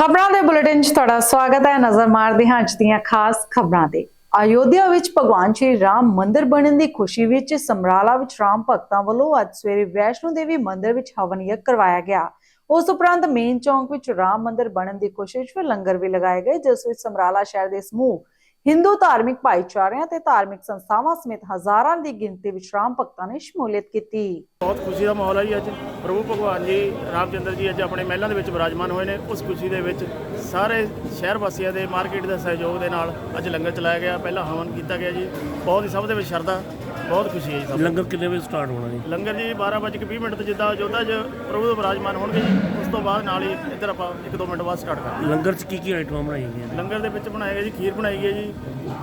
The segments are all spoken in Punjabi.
ਖਬਰਾਂ ਦੇ ਬੁਲੇਟਿਨ 'ਚ ਤੁਹਾਡਾ ਸਵਾਗਤ ਹੈ। ਨਜ਼ਰ ਮਾਰਦੇ ਹਾਂ ਅੱਜ ਦੀਆਂ ਖਾਸ ਖਬਰਾਂ ਤੇ। ਅਯੋਧਿਆ ਵਿੱਚ ਭਗਵਾਨ ਸ਼੍ਰੀ ਰਾਮ ਮੰਦਿਰ ਬਣਨ ਦੀ ਖੁਸ਼ੀ ਵਿੱਚ ਸਮਰਾਲਾ ਵਿੱਚ ਰਾਮ ਭਗਤਾਂ ਵੱਲੋਂ ਅੱਜ ਸਵੇਰੇ ਵੈਸ਼ਨੋ ਦੇਵੀ ਮੰਦਿਰ ਵਿੱਚ ਹਵਨ ਯੱਗ ਕਰਵਾਇਆ ਗਿਆ। ਉਸ ਉਪਰੰਤ ਮੇਨ ਚੌਂਕ ਵਿੱਚ ਰਾਮ ਮੰਦਿਰ ਬਣਨ ਦੀ ਖੁਸ਼ੀ ਵਿੱਚ ਫਿਰ ਲੰਗਰ ਵੀ ਲਗਾਏ ਗਏ, ਜਿਸ ਵਿੱਚ ਸਮਰਾਲਾ ਸ਼ਹਿਰ ਦੇ ਸਮੂਹ ਹਿੰਦੂ ਧਾਰਮਿਕ ਭਾਈਚਾਰਿਆਂ ਤੇ ਧਾਰਮਿਕ ਸੰਸਥਾਵਾਂ ਸਮੇਤ ਹਜ਼ਾਰਾਂ ਦੀ ਗਿਣਤੀ ਵਿੱਚ ਰਾਮ ਭਗਤਾਂ ਨੇ ਸ਼ਮੂਲੀਅਤ ਕੀਤੀ। ਬਹੁਤ ਖੁਸ਼ੀ ਦਾ ਮਾਹੌਲ ਹੈ ਜੀ ਅੱਜ। ਪ੍ਰਭੂ ਭਗਵਾਨ ਜੀ, ਰਾਮਚੰਦਰ ਜੀ ਅੱਜ ਆਪਣੇ ਮਹਿਲਾਂ ਦੇ ਵਿੱਚ ਵਿਰਾਜਮਾਨ ਹੋਏ ਨੇ। ਉਸ ਖੁਸ਼ੀ ਦੇ ਵਿੱਚ ਸਾਰੇ ਸ਼ਹਿਰ ਵਾਸੀਆਂ ਦੇ ਮਾਰਕੀਟ ਦੇ ਸਹਿਯੋਗ ਦੇ ਨਾਲ ਅੱਜ ਲੰਗਰ ਚਲਾਇਆ ਗਿਆ। ਪਹਿਲਾਂ ਹਵਨ ਕੀਤਾ ਗਿਆ ਜੀ। ਬਹੁਤ ਹੀ ਸਭ ਦੇ ਵਿੱਚ ਸ਼ਰਧਾ ਬਹੁਤ ਖੁਸ਼ੀ ਹੈ ਜੀ ਸਭ ਲੰਗਰ ਕਿੰਨੇ ਵਜੇ ਸਟਾਰਟ ਹੋਣਾ ਜੀ? ਲੰਗਰ ਜੀ 12:20 ਮਿੰਟ ਤੇ ਜਿੱਦਾਂ ਅਯੋਧਿਆ 'ਚ ਪ੍ਰਭੂ ਦੇ ਵਿਰਾਜਮਾਨ ਹੋਣਗੇ ਜੀ ਉਸ ਤੋਂ ਬਾਅਦ ਨਾਲ ਹੀ ਇੱਧਰ ਆਪਾਂ 1-2 ਮਿੰਟ ਬਾਅਦ ਸਟਾਰਟ ਕਰਾਂਗੇ। ਲੰਗਰ 'ਚ ਕੀ ਕੀ ਆਈਟਮਾਂ ਬਣਾਈਆਂ ਗਈਆਂ? ਲੰਗਰ ਦੇ ਵਿੱਚ ਬਣਾਇਆ ਗਿਆ ਜੀ ਖੀਰ ਬਣਾਈ ਗਈ ਹੈ ਜੀ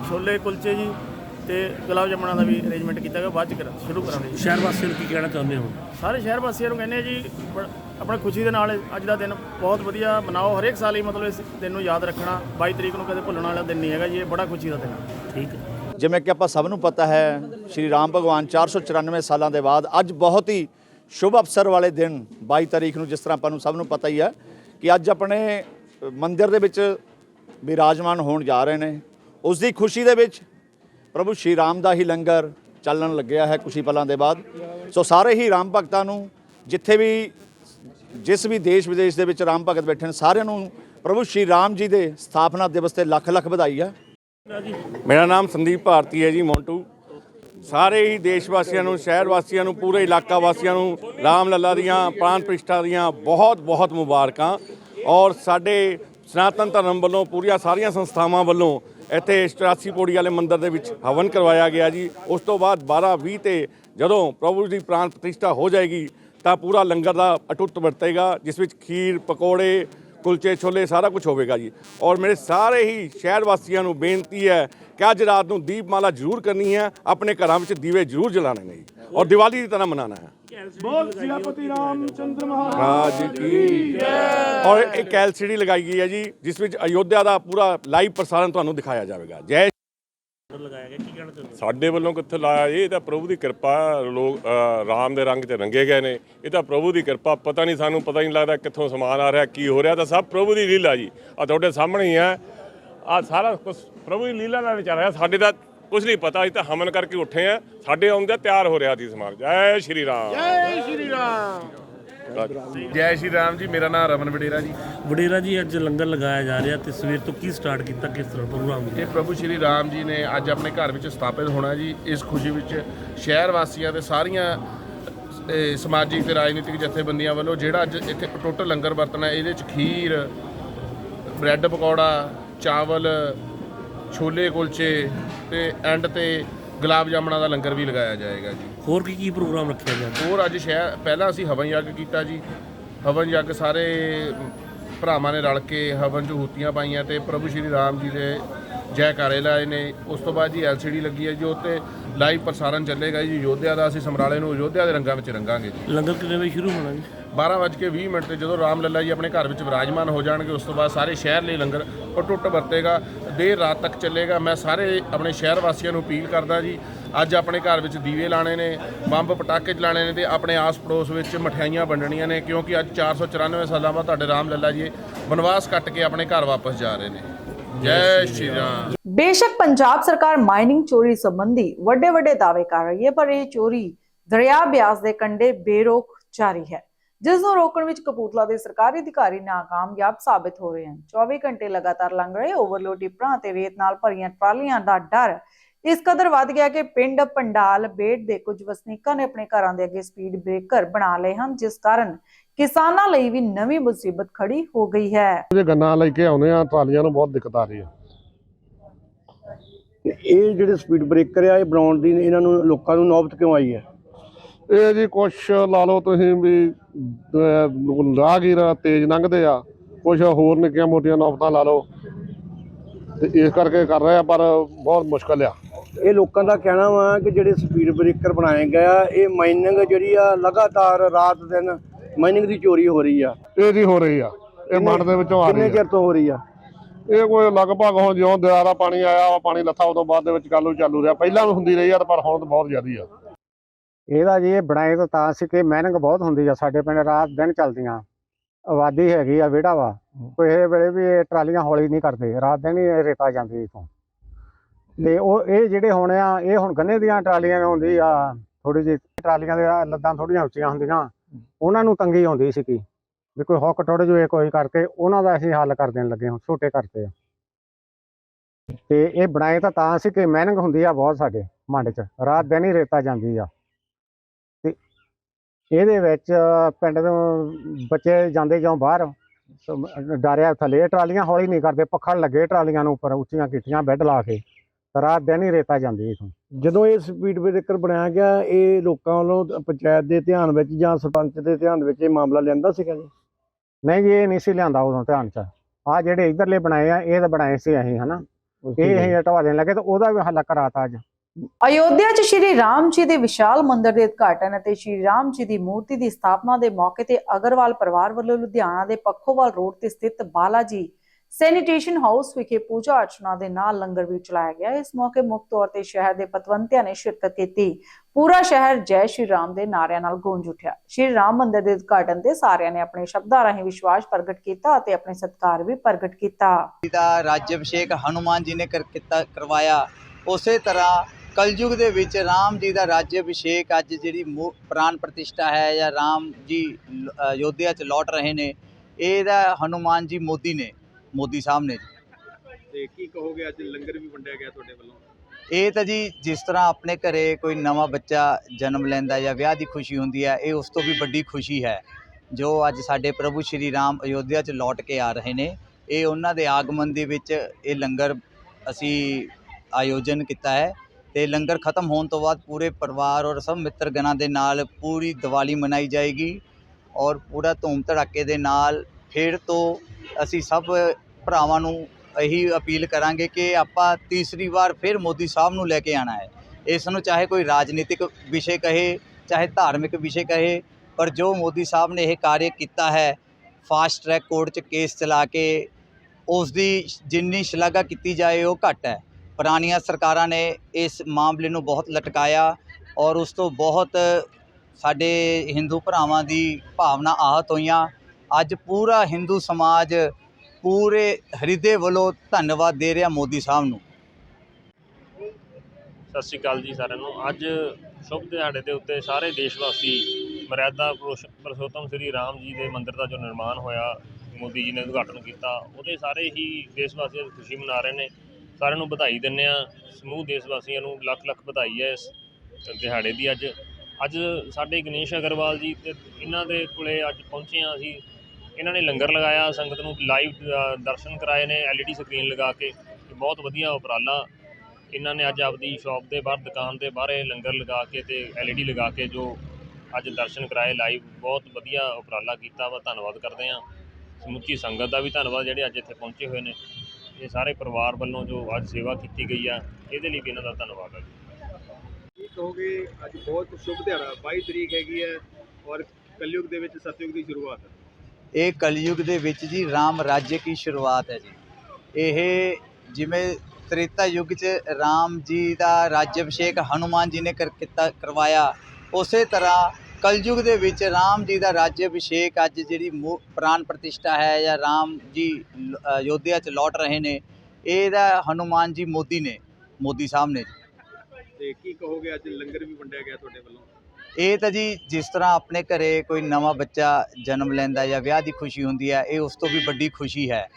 ਛੋਲੇ ਕੁਲਚੇ ਜੀ ਤੇ ਗੁਲਾਬ ਜਾਮਣਾ ਦਾ ਵੀ ਅਰੇਂਜਮੈਂਟ ਕੀਤਾ ਗਿਆ ਬਾਅਦ ਚ ਕਰਾਂ ਸ਼ੁਰੂ ਕਰਾਂਗੇ ਜੀ। ਸ਼ਹਿਰ ਵਾਸੀਆਂ ਨੂੰ ਕੀ ਕਹਿਣਾ ਚਾਹੁੰਦੇ ਹੋ? ਸਾਰੇ ਸ਼ਹਿਰ ਵਾਸੀਆਂ ਨੂੰ ਕਹਿੰਦੇ ਆ ਜੀ ਆਪਣਾ ਖੁਸ਼ੀ ਦੇ ਨਾਲ ਅੱਜ ਦਾ ਦਿਨ ਬਹੁਤ ਵਧੀਆ ਮਨਾਓ ਹਰੇਕ ਸਾਲ ਹੀ ਮਤਲਬ ਇਸ ਦਿਨ ਨੂੰ ਯਾਦ ਰੱਖਣਾ 22 ਤਰੀਕ ਨੂੰ ਕਦੇ ਭੁੱਲਣ ਵਾਲਾ ਦਿਨ ਨਹੀਂ ਹੈਗਾ ਜੀ ਇਹ ਬੜਾ ਖੁਸ਼ੀ ਦਾ ਦਿਨ ਹੈ ਠੀਕ ਹੈ। ਜਿਵੇਂ ਕਿ ਆਪਾਂ ਸਭ ਨੂੰ ਪਤਾ ਹੈ, ਸ਼੍ਰੀ ਰਾਮ ਭਗਵਾਨ 494 ਸਾਲਾਂ ਦੇ ਬਾਅਦ ਅੱਜ ਬਹੁਤ ਹੀ ਸ਼ੁਭ ਅਵਸਰ ਵਾਲੇ ਦਿਨ 22 ਤਾਰੀਖ ਨੂੰ ਜਿਸ ਤਰ੍ਹਾਂ ਆਪਾਂ ਨੂੰ ਸਭ ਨੂੰ ਪਤਾ ਹੀ ਹੈ ਕਿ ਅੱਜ ਆਪਣੇ ਮੰਦਿਰ ਦੇ ਵਿੱਚ ਵਿਰਾਜਮਾਨ ਹੋਣ ਜਾ ਰਹੇ ਨੇ। ਉਸ ਦੀ ਖੁਸ਼ੀ ਦੇ ਵਿੱਚ ਪ੍ਰਭੂ ਸ਼੍ਰੀ ਰਾਮ ਦਾ ਹੀ ਲੰਗਰ ਚੱਲਣ ਲੱਗਿਆ ਹੈ ਕੁਛ ਪਲਾਂ ਦੇ ਬਾਅਦ। ਸੋ ਸਾਰੇ ਹੀ ਰਾਮ ਭਗਤਾਂ ਨੂੰ, ਜਿੱਥੇ ਵੀ, ਜਿਸ ਵੀ ਦੇਸ਼ ਵਿਦੇਸ਼ ਦੇ ਵਿੱਚ ਰਾਮ ਭਗਤ ਬੈਠੇ ਨੇ, ਸਾਰਿਆਂ ਨੂੰ ਪ੍ਰਭੂ ਸ਼੍ਰੀ ਰਾਮ ਜੀ ਦੇ ਸਥਾਪਨਾ ਦਿਵਸ ਤੇ ਲੱਖ ਲੱਖ ਵਧਾਈ ਹੈ। ਮੇਰਾ ਨਾਮ ਸੰਦੀਪ ਭਾਰਤੀ ਹੈ ਜੀ, ਮੌਂਟੂ। ਸਾਰੇ ਹੀ ਦੇਸ਼ ਵਾਸੀਆਂ ਨੂੰ ਸ਼ਹਿਰ ਵਾਸੀਆਂ ਨੂੰ, ਪੂਰੇ ਇਲਾਕਾ ਵਾਸੀਆਂ ਨੂੰ, ਰਾਮ ਲੱਲਾ ਦੀਆਂ ਪ੍ਰਾਨ ਪ੍ਰਤਿਸ਼ਠਾ ਦੀਆਂ ਬਹੁਤ ਬਹੁਤ ਮੁਬਾਰਕਾਂ। ਔਰ ਸਾਡੇ ਸਨਾਤਨ ਧਰਮ ਵੱਲੋਂ ਪੂਰੀਆਂ ਸਾਰੀਆਂ ਸੰਸਥਾਵਾਂ ਵੱਲੋਂ ਇੱਥੇ 84 ਪੌੜੀ ਵਾਲੇ ਮੰਦਿਰ ਦੇ ਵਿੱਚ ਹਵਨ ਕਰਵਾਇਆ ਗਿਆ ਜੀ। ਉਸ ਤੋਂ ਬਾਅਦ 12 20 ਤੇ ਜਦੋਂ ਪ੍ਰਭੂ ਦੀ ਪ੍ਰਾਨ ਪ੍ਰਤਿਸ਼ਠਾ ਹੋ ਜਾਏਗੀ, ਤਾਂ ਪੂਰਾ ਲੰਗਰ ਦਾ ਅਟੁੱਟ ਵਰਤੇਗਾ, ਜਿਸ ਵਿੱਚ ਖੀਰ, ਪਕੌੜੇ ਕੁਲਚੇ ਛੋਲੇ ਸਾਰਾ ਕੁਝ ਹੋਵੇਗਾ ਜੀ। ਔਰ ਮੇਰੇ ਸਾਰੇ ਹੀ ਸ਼ਹਿਰ ਵਾਸੀਆਂ ਨੂੰ ਬੇਨਤੀ ਹੈ ਕਿ ਅੱਜ ਰਾਤ ਨੂੰ ਦੀਪਮਾਲਾ ਜ਼ਰੂਰ ਕਰਨੀ ਹੈ। ਆਪਣੇ ਘਰਾਂ ਵਿੱਚ ਦੀਵੇ ਜ਼ਰੂਰ ਜਲਾਣੇ ਨੇ ਜੀ। ਔਰ ਦੀਵਾਲੀ ਦੀ ਤਰ੍ਹਾਂ ਮਨਾਉਣਾ ਹੈ। ਬੋਲ ਸਿਆਪਤੀ ਰਾਮਚੰਦਰ ਮਹਾਰਾਜ ਰਾਜ ਕੀ ਔਰ ਇੱਕ ਐਲਸੀਡੀ ਲਗਾਈ ਗਈ ਹੈ ਜੀ ਜਿਸ ਵਿੱਚ ਅਯੋਧਿਆ ਦਾ ਪੂਰਾ ਲਾਈਵ ਪ੍ਰਸਾਰਣ ਤੁਹਾਨੂੰ ਦਿਖਾਇਆ ਜਾਵੇਗਾ। ਜੈ ਲਗਾਇਆ ਗਿਆ ਕੀ ਕਹਿਣਾ ਚਾਹੁੰਦੇ ਹੋ? ਸਾਡੇ ਵੱਲੋਂ ਕਿੱਥੇ ਲਾਇਆ? ਇਹ ਤਾਂ ਪ੍ਰਭੂ ਦੀ ਕਿਰਪਾ। ਲੋਕ ਰਾਮ ਦੇ ਰੰਗ 'ਚ ਰੰਗੇ ਗਏ ਨੇ ਇਹ ਤਾਂ ਪ੍ਰਭੂ ਦੀ ਕਿਰਪਾ ਪਤਾ ਨਹੀਂ ਸਾਨੂੰ ਪਤਾ ਹੀ ਨਹੀਂ ਲੱਗਦਾ ਕਿੱਥੋਂ ਸਮਾਨ ਆ ਰਿਹਾ ਕੀ ਹੋ ਰਿਹਾ ਤਾਂ ਸਭ ਪ੍ਰਭੂ ਦੀ ਲੀਲਾ ਜੀ ਆ ਤੁਹਾਡੇ ਸਾਹਮਣੇ ਹੀ ਹੈ ਆ ਸਾਰਾ ਕੁਝ ਪ੍ਰਭੂ ਦੀ ਲੀਲਾ ਨਾਲ ਚੱਲ ਰਿਹਾ ਸਾਡੇ ਤਾਂ ਕੁਝ ਨਹੀਂ ਪਤਾ ਅਸੀਂ ਤਾਂ ਹਮਨ ਕਰਕੇ ਉੱਠੇ ਆ ਸਾਡੇ ਆਉਂਦੇ ਤਿਆਰ ਹੋ ਰਿਹਾ ਸੀ ਸਮਾਨ ਜੈ ਸ਼੍ਰੀ ਰਾਮ ਜੈ ਸ਼੍ਰੀ ਰਾਮ ਜੈ ਸ਼੍ਰੀ ਰਾਮ ਜੀ ਮੇਰਾ ਨਾਮ ਰਮਨ ਵਡੇਰਾ ਜੀ। ਵਡੇਰਾ ਜੀ ਅੱਜ ਲੰਗਰ ਲਗਾਇਆ ਜਾ ਰਿਹਾ ਤੇ ਸਵੇਰ ਤੋਂ ਕੀ ਸਟਾਰਟ ਕੀਤਾ ਕਿਸ ਤਰ੍ਹਾਂ ਪ੍ਰੋਗਰਾਮ ਇਹ ਪ੍ਰਭੂ ਸ਼੍ਰੀ ਰਾਮ ਜੀ ਨੇ ਅੱਜ ਆਪਣੇ ਘਰ ਵਿੱਚ ਸਥਾਪਿਤ ਹੋਣਾ ਜੀ। ਇਸ ਖੁਸ਼ੀ ਵਿੱਚ ਸ਼ਹਿਰ ਵਾਸੀਆਂ ਤੇ ਸਾਰੀਆਂ ਸਮਾਜਿਕ ਤੇ ਰਾਜਨੀਤਿਕ ਜਥੇਬੰਦੀਆਂ ਵੱਲੋਂ ਜਿਹੜਾ ਅੱਜ ਇੱਥੇ ਟੋਟਲ ਲੰਗਰ ਵਰਤਣਾ ਇਹਦੇ ਚ ਖੀਰ ਬ੍ਰੈਡ ਪਕੌੜਾ ਚਾਵਲ ਛੋਲੇ ਕੁਲਚੇ ਤੇ ਐਂਡ ਤੇ ਗੁਲਾਬ ਜਾਮਣਾ ਦਾ ਲੰਗਰ ਵੀ ਲਗਾਇਆ ਜਾਏਗਾ ਜੀ। ਹੋਰ ਕੀ ਕੀ ਪ੍ਰੋਗਰਾਮ ਰੱਖਿਆ ਗਿਆ ਹੋਰ ਅੱਜ ਸ਼ਹਿਰ ਪਹਿਲਾਂ ਅਸੀਂ ਹਵਨ ਯੱਗ ਕੀਤਾ ਜੀ। ਹਵਨ ਯੱਗ ਸਾਰੇ ਭਰਾਵਾਂ ਨੇ ਰਲ ਕੇ ਹਵਨ 'ਚ ਹੂਤੀਆਂ ਪਾਈਆਂ ਤੇ ਪ੍ਰਭੂ ਸ਼੍ਰੀ ਰਾਮ ਜੀ ਦੇ ਜੈਕਾਰੇ ਲਾਏ ਨੇ। ਉਸ ਤੋਂ ਬਾਅਦ ਜੀ ਐਲਸੀਡੀ ਲੱਗੀ ਹੈ ਜੀ ਉੱਤੇ। ਲਾਈਵ ਪ੍ਰਸਾਰਣ ਚੱਲੇਗਾ ਜੀ। ਯੋਧਿਆ ਦਾ ਅਸੀਂ ਸਮਰਾਲੇ ਨੂੰ ਯੋਧਿਆ ਦੇ ਰੰਗਾਂ ਵਿੱਚ ਰੰਗਾਂਗੇ ਜੀ। ਲੰਗਰ ਕਿੰਨੇ ਵਜੇ ਸ਼ੁਰੂ ਹੋਣਾ ਜੀ? 12:20 ਮਿੰਟ ਤੇ ਜਦੋਂ ਰਾਮ ਲੱਲਾ ਜੀ ਆਪਣੇ ਘਰ ਵਿੱਚ ਵਿਰਾਜਮਾਨ ਹੋ ਜਾਣਗੇ ਉਸ ਤੋਂ ਬਾਅਦ ਸਾਰੇ ਸ਼ਹਿਰ ਲਈ ਲੰਗਰ ਟੁੱਟ ਵਰਤੇਗਾ। ਦੇਰ ਰਾਤ ਤੱਕ ਚੱਲੇਗਾ। ਮੈਂ ਸਾਰੇ ਆਪਣੇ ਸ਼ਹਿਰ ਵਾਸੀਆਂ ਨੂੰ ਅਪੀਲ ਕਰਦਾ ਜੀ ਅੱਜ ਆਪਣੇ ਘਰ ਵਿੱਚ ਦੀਵੇ ਲਾਣੇ ਨੇ ਬੰਬ ਪਟਾਕੇ ਚਲਾਣੇ ਨੇ ਤੇ ਆਪਣੇ ਆਸ ਪੜੋਸ ਵਿੱਚ ਮਠਿਆਈਆਂ ਵੰਡਣੀਆਂ ਨੇ ਕਿਉਂਕਿ ਅੱਜ 494 ਸਾਲਾਂ ਬਾਅਦ ਤੁਹਾਡੇ ਰਾਮ ਲੱਲਾ ਜੀ ਬਨਵਾਸ ਕੱਟ ਕੇ ਆਪਣੇ ਘਰ ਵਾਪਸ ਜਾ ਰਹੇ ਨੇ। ਜੈ ਸ਼੍ਰੀ ਰਾਮ। ਬੇਸ਼ੱਕ ਪੰਜਾਬ ਸਰਕਾਰ ਮਾਈਨਿੰਗ ਚੋਰੀ ਸੰਬੰਧੀ ਵੱਡੇ ਵੱਡੇ ਦਾਅਵੇ ਕਰ ਰਹੀ ਹੈ, ਪਰ ਇਹ ਚੋਰੀ ਦਰਿਆ ਬਿਆਸ ਦੇ ਕੰਢੇ ਬੇਰੋਕ ਜਾਰੀ ਹੈ, ਜਿਸ ਨੂੰ ਰੋਕਣ ਵਿੱਚ ਕਪੂਰਥਲਾ ਦੇ ਸਰਕਾਰੀ ਅਧਿਕਾਰੀ ਨਾਕਾਮਯਾਬ ਸਾਬਿਤ ਹੋ ਰਹੇ ਹਨ। 24 ਘੰਟੇ ਲਗਾਤਾਰ ਲੰਘ ਰਹੇ ਓਵਰਲੋਡ ਟਿੱਪਰਾਂ ਅਤੇ ਰੇਤ ਨਾਲ ਭਰੀਆਂ ਟਰਾਲੀਆਂ ਦਾ ਡਰ, ਇਸ ਕਦਰ ਵੱਧ ਗਿਆ ਕਿ ਪਿੰਡ ਪੰਡਾਲ ਬੇਟ ਦੇ ਕੁਝ ਵਸਨੀਕਾਂ ਨੇ ਆਪਣੇ ਘਰਾਂ ਦੇ ਅੱਗੇ ਸਪੀਡ ਬ੍ਰੇਕਰ ਬਣਾ ਲਏ ਹਨ, ਜਿਸ ਕਾਰਨ ਕਿਸਾਨਾਂ ਲਈ ਵੀ ਨਵੀਂ ਮੁਸੀਬਤ ਖੜੀ ਹੋ ਗਈ ਹੈ। ਜੇ ਗੰਨਾ ਲੈ ਕੇ ਆਉਂਦੇ ਆ ਟਰਾਲੀਆਂ ਨੂੰ ਬਹੁਤ ਦਿੱਕਤ ਆ ਰਹੀ ਆ। ਤੇ ਇਹ ਜਿਹੜੇ ਸਪੀਡ ਬ੍ਰੇਕਰ ਆ ਇਹ ਬਣਾਉਣ ਦੀ ਇਹਨਾਂ ਨੂੰ ਲੋਕਾਂ ਨੂੰ ਨੌਬਤ ਕਿਉਂ ਆਈ ਹੈ? ਇਹ ਜੀ ਕੁਛ ਲਾ ਲਓ ਤੁਸੀਂ ਵੀ ਰਾਹਗੀਰ ਤੇਜ਼ ਲੰਘਦੇ ਆ ਕੁਛ ਹੋਰ ਨਿੱਕੀਆਂ ਮੋਟੀਆਂ ਨੌਬਤਾਂ ਲਾ ਲਓ। ਤੇ ਇਸ ਕਰਕੇ ਕਰ ਰਹੇ ਆ ਪਰ ਬਹੁਤ ਮੁਸ਼ਕਲ ਆ। ਇਹ ਲੋਕਾਂ ਦਾ ਕਹਿਣਾ ਵਾ ਕਿ ਜਿਹੜੇ ਸਪੀਡ ਬ੍ਰੇਕਰ ਬਣਾਏ ਗਏ ਆ ਇਹ ਮਾਈਨਿੰਗ ਜਿਹੜੀ ਆ ਲਗਾਤਾਰ ਰਾਤ ਦਿਨ ਮਾਈਨਿੰਗ ਦੀ ਚੋਰੀ ਹੋ ਰਹੀ ਆ। ਇਹ ਜੀ ਹੋ ਰਹੀ ਆ। ਇਹ ਮੱਠ ਦੇ ਵਿੱਚੋਂ ਆ ਕਿੰਨੇ ਰਹੀ ਆ। ਚਿਰ ਤੋਂ ਹੋ ਰਹੀ ਆ? ਇਹ ਕੋਈ ਲਗਭਗ ਹੁਣ ਜਿਉਂ ਦਰਿਆ ਦਾ ਪਾਣੀ ਆਇਆ ਵਾ ਪਾਣੀ ਲੱਥਾ ਉਦੋਂ ਬਾਅਦ ਦੇ ਵਿੱਚ ਚਾਲੂ ਚਾਲੂ ਰਿਹਾ। ਪਹਿਲਾਂ ਵੀ ਹੁੰਦੀ ਰਹੀ ਆ ਪਰ ਹੁਣ ਤਾਂ ਬਹੁਤ ਜ਼ਿਆਦੀ ਆ। ਇਹਦਾ ਜੀ ਇਹ ਬਣਾਏ ਤਾਂ ਤਾਂ ਸੀ ਕਿ ਮਿਹਨਤ ਬਹੁਤ ਹੁੰਦੀ ਆ। ਸਾਡੇ ਪਿੰਡ ਰਾਤ ਦਿਨ ਚੱਲਦੀਆਂ। ਆਬਾਦੀ ਹੈਗੀ ਆ ਵਿਹੜਾ ਵਾ। ਕਿਸੇ ਵੇਲੇ ਵੀ ਇਹ ਟਰਾਲੀਆਂ ਹੌਲੀ ਨਹੀਂ ਕਰਦੇ ਰਾਤ ਦਿਨ ਹੀ ਇਹ ਰੇਤਾ ਜਾਂਦੀ ਇਥੋਂ। ਤੇ ਉਹ ਇਹ ਜਿਹੜੇ ਹੁਣ ਆ ਇਹ ਹੁਣ ਗੰਨੇ ਦੀਆਂ ਟਰਾਲੀਆਂ ਆਉਂਦੀ ਆ ਥੋੜੀ ਜਿਹੀ ਟਰਾਲੀਆਂ ਦੇ ਲੱਦਾਂ ਥੋੜੀਆਂ ਉੱਚੀਆਂ ਹੁੰਦੀਆਂ। ਉਹਨਾਂ ਨੂੰ ਤੰਗੀ ਆਉਂਦੀ ਸੀਗੀ ਵੀ ਕੋਈ ਹੁੱਕ ਟੁੱਟ ਜਿਹੇ ਕੋਈ ਕਰਕੇ, ਉਹਨਾਂ ਦਾ ਅਸੀਂ ਹੱਲ ਕਰ ਦੇਣ ਲੱਗੇ ਹਾਂ ਛੋਟੇ ਕਰਤੇ ਆ ਤੇ ਇਹ ਬਣਾਏ ਤਾਂ ਤਾਂ ਸੀ ਕਿ ਮਿਹਨਤ ਹੁੰਦੀ ਆ ਬਹੁਤ ਸਾਡੇ ਮੰਡ 'ਚ, ਰਾਤ ਦਿਨ ਹੀ ਰੇਤਾ ਜਾਂਦੀ ਆ। ਤੇ ਇਹਦੇ ਵਿੱਚ ਪਿੰਡ ਤੋਂ ਬੱਚੇ ਜਾਂਦੇ ਜਾਂ ਬਾਹਰ ਸ- ਡਰਿਆ ਥੱਲੇ, ਟਰਾਲੀਆਂ ਹੌਲੀ ਨਹੀਂ ਕਰਦੇ, ਪੱਖੜ ਲੱਗੇ ਟਰਾਲੀਆਂ ਨੂੰ ਉੱਪਰ, ਉੱਚੀਆਂ ਕੀਤੀਆਂ ਬੈੱਡ ਲਾ ਕੇ ਰਾਤ ਦਿਨ ਹੀ ਰੇਤਾ ਜਾਂਦੀ ਇਥੋਂ ਜਦੋਂ ਇਹ ਸਪੀਡ ਬ੍ਰੇਕਰ ਬਣਾਇਆ ਗਿਆ ਇਹ ਲੋਕਾਂ ਵੱਲੋਂ ਪੰਚਾਇਤ ਦੇ ਧਿਆਨ ਵਿੱਚ ਜਾਂ ਸਰਪੰਚ ਦੇ ਧਿਆਨ ਵਿੱਚ ਇਹ ਮਾਮਲਾ ਲਿਆਂਦਾ ਸੀਗਾ ਜੀ? ਨਹੀਂ ਜੀ ਇਹ ਨਹੀਂ ਸੀ ਲਿਆਂਦਾ ਉਦੋਂ ਧਿਆਨ ਚ। ਆ ਜਿਹੜੇ ਇਧਰਲੇ ਬਣਾਏ ਆ ਇਹ ਤਾਂ ਬਣਾਏ ਸੀ ਅਸੀਂ ਹਨਾ? ਇਹ ਅਸੀਂ ਹਟਵਾ ਦੇਣ ਲੱਗੇ ਤਾਂ ਉਹਦਾ ਵੀ ਹੱਲ ਕਰਾਤਾ ਅੱਜ। ਅਯੋਧਿਆ 'ਚ ਸ਼੍ਰੀ ਰਾਮ ਜੀ ਦੇ ਵਿਸ਼ਾਲ ਮੰਦਿਰ ਦੇ ਉਦਘਾਟਨ ਅਤੇ ਸ਼੍ਰੀ ਰਾਮ ਜੀ ਦੀ ਮੂਰਤੀ ਦੀ ਸਥਾਪਨਾ ਦੇ ਮੌਕੇ ਤੇ ਅਗਰਵਾਲ ਪਰਿਵਾਰ ਵੱਲੋਂ ਲੁਧਿਆਣਾ ਦੇ ਪੱਖੋਵਾਲ ਰੋਡ ਤੇ ਸਥਿਤ ਬਾਲਾਜੀ ਸੈਨੀਟੇਸ਼ਨ ਹਾਊਸ ਵਿਖੇ ਪੂਜਾ ਅਰਚਨਾ ਦੇ ਨਾਲ ਲੰਗਰ ਵੀ ਚਲਾਇਆ ਗਿਆ। ਇਸ ਮੌਕੇ ਮੁੱਖ ਤੌਰ ਤੇ ਸ਼ਹਿਰ ਦੇ ਪਤਵੰਤਿਆਂ ਨੇ ਸ਼ਿਰਕਤ ਕੀਤੀ। ਪੂਰਾ ਸ਼ਹਿਰ ਜੈ ਸ਼੍ਰੀ ਰਾਮ ਦੇ ਨਾਰਿਆਂ ਨਾਲ ਗੂੰਜ ਉੱਠਿਆ। ਸ਼੍ਰੀ ਰਾਮ ਮੰਦਿਰ ਦੇ ਉਦਘਾਟਨ ਤੇ ਸਾਰਿਆਂ ਨੇ ਆਪਣੇ ਸ਼ਬਦਾਂ ਰਾਹੀਂ ਵਿਸ਼ਵਾਸ ਪ੍ਰਗਟ ਕੀਤਾ ਅਤੇ ਆਪਣੇ ਸਤਿਕਾਰ ਵੀ ਪ੍ਰਗਟ ਕੀਤਾ। ਦਾ ਰਾਜ ਅਭਿਸ਼ੇਕ ਹਨੂਮਾਨ ਜੀ ਨੇ ਕੀਤਾ, ਕਰਵਾਇਆ। ਉਸੇ ਤਰ੍ਹਾਂ ਕਲਯੁਗ ਦੇ ਵਿੱਚ ਰਾਮ ਜੀ ਦਾ ਰਾਜ ਅਭਿਸ਼ੇਕ ਅੱਜ ਜਿਹੜੀ ਮੂ- ਪ੍ਰਾਨ ਪ੍ਰਤਿਸ਼ਠਾ ਹੈ ਜਾਂ ਰਾਮ ਜੀ ਲ- ਅਯੋਧਿਆ ਚ ਲੌਟ ਰਹੇ ਨੇ, ਇਹਦਾ ਹਨੂਮਾਨ ਜੀ ਮੋਦੀ ਨੇ ਮੋਦੀ ਸਾਹਿਬ ਨੇ ਤੇ ਕੀ ਕਹੋਗੇ ਅੱਜ ਲੰਗਰ ਵੀ ਵੰਡਿਆ ਗਿਆ ਤੁਹਾਡੇ ਵੱਲੋਂ? ਇਹ ਤਾਂ ਜੀ ਜਿਸ ਤਰ੍ਹਾਂ ਆਪਣੇ ਘਰੇ ਕੋਈ ਨਵਾਂ ਬੱਚਾ ਜਨਮ ਲੈਂਦਾ ਜਾਂ ਵਿਆਹ ਦੀ ਖੁਸ਼ੀ ਹੁੰਦੀ ਹੈ ਇਹ ਉਸ ਤੋਂ ਵੀ ਵੱਡੀ ਖੁਸ਼ੀ ਹੈ ਜੋ ਅੱਜ ਸਾਡੇ ਪ੍ਰਭੂ ਸ਼੍ਰੀ ਰਾਮ ਅਯੋਧਿਆ 'ਚ ਲੌਟ ਕੇ ਆ ਰਹੇ ਨੇ। ਇਹ ਉਹਨਾਂ ਦੇ ਆਗਮਨ ਦੇ ਵਿੱਚ ਇਹ ਲੰਗਰ ਅਸੀਂ ਆਯੋਜਨ ਕੀਤਾ ਹੈ ਤੇ ਲੰਗਰ ਖਤਮ ਹੋਣ ਤੋਂ ਬਾਅਦ ਪੂਰੇ ਪਰਿਵਾਰ ਔਰ ਸਭ ਮਿੱਤਰ ਗਣਾਂ ਦੇ ਨਾਲ ਪੂਰੀ ਦੀਵਾਲੀ ਮਨਾਈ ਜਾਏਗੀ ਔਰ ਪੂਰਾ ਧੂਮ ਧੜਾਕੇ ਦੇ ਨਾਲ ਫਿਰ ਤੋਂ ਅਸੀਂ ਸਭ ਭਰਾਵਾਂ ਨੂੰ ਇਹੀ ਅਪੀਲ ਕਰਾਂਗੇ ਕਿ ਆਪਾਂ ਤੀਸਰੀ ਵਾਰ ਫਿਰ ਮੋਦੀ ਸਾਹਿਬ ਨੂੰ ਲੈ ਕੇ ਆਣਾ ਹੈ। ਇਸ ਨੂੰ ਚਾਹੇ ਕੋਈ ਰਾਜਨੀਤਿਕ ਵਿਸ਼ੇ ਕਹੇ, ਚਾਹੇ ਧਾਰਮਿਕ ਵਿਸ਼ੇ ਕਹੇ, ਪਰ ਜੋ ਮੋਦੀ ਸਾਹਿਬ ਨੇ ਇਹ ਕਾਰਜ ਕੀਤਾ ਹੈ ਫਾਸਟ ਟਰੈਕ ਕੋਰਟ 'ਚ ਕੇਸ ਚਲਾ ਕੇ ਉਸ ਦੀ ਜਿੰਨੀ ਸ਼ਲਾਘਾ ਕੀਤੀ ਜਾਏ ਉਹ ਘੱਟ ਹੈ। ਪੁਰਾਣੀਆਂ ਸਰਕਾਰਾਂ ਨੇ ਇਸ ਮਾਮਲੇ ਨੂੰ ਬਹੁਤ ਲਟਕਾਇਆ ਔਰ ਉਸ ਤੋਂ ਬਹੁਤ ਸਾਡੇ ਹਿੰਦੂ ਭਰਾਵਾਂ ਦੀ ਭਾਵਨਾ ਆਹਤ ਹੋਈਆਂ। ਅੱਜ ਪੂਰਾ ਹਿੰਦੂ ਸਮਾਜ ਪੂਰੇ ਹਿਰਦੇ ਵੱਲੋਂ ਧੰਨਵਾਦ ਦੇ ਰਿਹਾ ਮੋਦੀ ਸਾਹਿਬ ਨੂੰ। ਸਤਿ ਸ਼੍ਰੀ ਅਕਾਲ ਜੀ ਸਾਰਿਆਂ ਨੂੰ। ਅੱਜ ਸ਼ੁਭ ਦਿਹਾੜੇ ਦੇ ਉੱਤੇ ਸਾਰੇ ਦੇਸ਼ ਵਾਸੀ ਮਰਿਆਦਾ ਪੁਰਸ਼, ਪੁਰਸ਼ੋਤਮ ਸ੍ਰੀ ਰਾਮ ਜੀ ਦੇ ਮੰਦਿਰ ਦਾ ਜੋ ਨਿਰਮਾਣ ਹੋਇਆ, ਮੋਦੀ ਜੀ ਨੇ ਉਦਘਾਟਨ ਕੀਤਾ, ਉਹਦੇ ਸਾਰੇ ਹੀ ਦੇਸ਼ ਵਾਸੀ ਅੱਜ ਖੁਸ਼ੀ ਮਨਾ ਰਹੇ ਨੇ। ਸਾਰਿਆਂ ਨੂੰ ਵਧਾਈ ਦਿੰਦੇ ਆ ਸਮੂਹ ਦੇਸ਼ ਵਾਸੀਆਂ ਨੂੰ ਲੱਖ ਲੱਖ ਵਧਾਈ ਹੈ ਇਸ ਦਿਹਾੜੇ ਦੀ ਅੱਜ। ਅੱਜ ਸਾਡੇ ਗਣੇਸ਼ ਅਗਰਵਾਲ ਜੀ ਤੇ ਇਹਨਾਂ ਦੇ ਕੋਲੇ ਅੱਜ ਪਹੁੰਚੇ ਆ ਅਸੀਂ। ਇਹਨਾਂ ਨੇ ਲੰਗਰ ਲਗਾਇਆ, ਸੰਗਤ ਨੂੰ ਲਾਈਵ ਦਰਸ਼ਨ ਕਰਾਏ ਨੇ ਐਲਈਡੀ ਸਕਰੀਨ ਲਗਾ ਕੇ। ਇਹ ਬਹੁਤ ਵਧੀਆ ਉਪਰਾਲਾ। ਇਹਨਾਂ ਨੇ ਅੱਜ ਆਪਦੀ ਸ਼ਾਪ ਦੇ ਬਾਹਰ, ਦੁਕਾਨ ਦੇ ਬਾਹਰ ਲੰਗਰ ਲਗਾ ਕੇ ਤੇ ਐਲਈਡੀ ਲਗਾ ਕੇ ਜੋ ਅੱਜ ਦਰਸ਼ਨ ਕਰਾਏ ਲਾਈਵ ਬਹੁਤ ਵਧੀਆ ਉਪਰਾਲਾ ਕੀਤਾ ਵਾ। ਧੰਨਵਾਦ ਕਰਦੇ ਹਾਂ। ਸਮੁੱਚੀ ਸੰਗਤ ਦਾ ਵੀ ਧੰਨਵਾਦ, ਜਿਹੜੇ ਅੱਜ ਇੱਥੇ ਪਹੁੰਚੇ ਹੋਏ ਨੇ। ਇਹ ਸਾਰੇ ਪਰਿਵਾਰ ਵੱਲੋਂ ਜੋ ਅੱਜ ਸੇਵਾ ਕੀਤੀ ਗਈ ਆ, ਇਹਦੇ ਲਈ ਵੀ ਇਹਨਾਂ ਦਾ ਧੰਨਵਾਦ ਹੈ ਕੀ ਕਹੋਗੇ, ਅੱਜ ਬਹੁਤ ਸ਼ੁਭ ਦਿਹਾੜਾ 22 ਤਰੀਕ ਹੈਗੀ ਹੈ ਔਰ ਕਲਯੁਗ ਦੇ ਵਿੱਚ ਸਤਯੁਗ ਦੀ ਸ਼ੁਰੂਆਤ ਹੈ ਇਹ ਕਲਯੁਗ ਦੇ ਵਿੱਚ ਜੀ ਰਾਮ ਰਾਜ ਕੀ ਸ਼ੁਰੂਆਤ ਹੈ ਜੀ। ਇਹ ਜਿਵੇਂ ਤ੍ਰੇਤਾ ਯੁੱਗ 'ਚ ਰਾਮ ਜੀ ਦਾ ਰਾਜ ਅਭਿਸ਼ੇਕ ਹਨੂਮਾਨ ਜੀ ਨੇ ਕਰ ਕੀਤਾ, ਕਰਵਾਇਆ, ਉਸੇ ਤਰ੍ਹਾਂ ਕਲਯੁਗ ਦੇ ਵਿੱਚ ਰਾਮ ਜੀ ਦਾ ਰਾਜ ਅਭਿਸ਼ੇਕ ਅੱਜ ਜਿਹੜੀ ਮੂ- ਪ੍ਰਾਨ ਪ੍ਰਤਿਸ਼ਠਾ ਹੈ ਜਾਂ ਰਾਮ ਜੀ ਅਯੋਧਿਆ 'ਚ ਲੌਟ ਰਹੇ ਨੇ, ਇਹਦਾ ਹਨੂਮਾਨ ਜੀ ਮੋਦੀ ਨੇ, ਮੋਦੀ ਸਾਹਿਬ ਨੇ ਤੇ ਕੀ ਕਹੋਗੇ ਅੱਜ ਲੰਗਰ ਵੀ ਵੰਡਿਆ ਗਿਆ ਤੁਹਾਡੇ ਵੱਲੋਂ? ਇਹ ਤਾਂ ਜੀ ਜਿਸ ਤਰ੍ਹਾਂ ਆਪਣੇ ਘਰੇ ਕੋਈ ਨਵਾਂ ਬੱਚਾ ਜਨਮ ਲੈਂਦਾ ਜਾਂ ਵਿਆਹ ਦੀ ਖੁਸ਼ੀ ਹੁੰਦੀ ਹੈ, ਇਹ ਉਸ ਤੋਂ ਵੀ ਵੱਡੀ ਖੁਸ਼ੀ ਹੈ।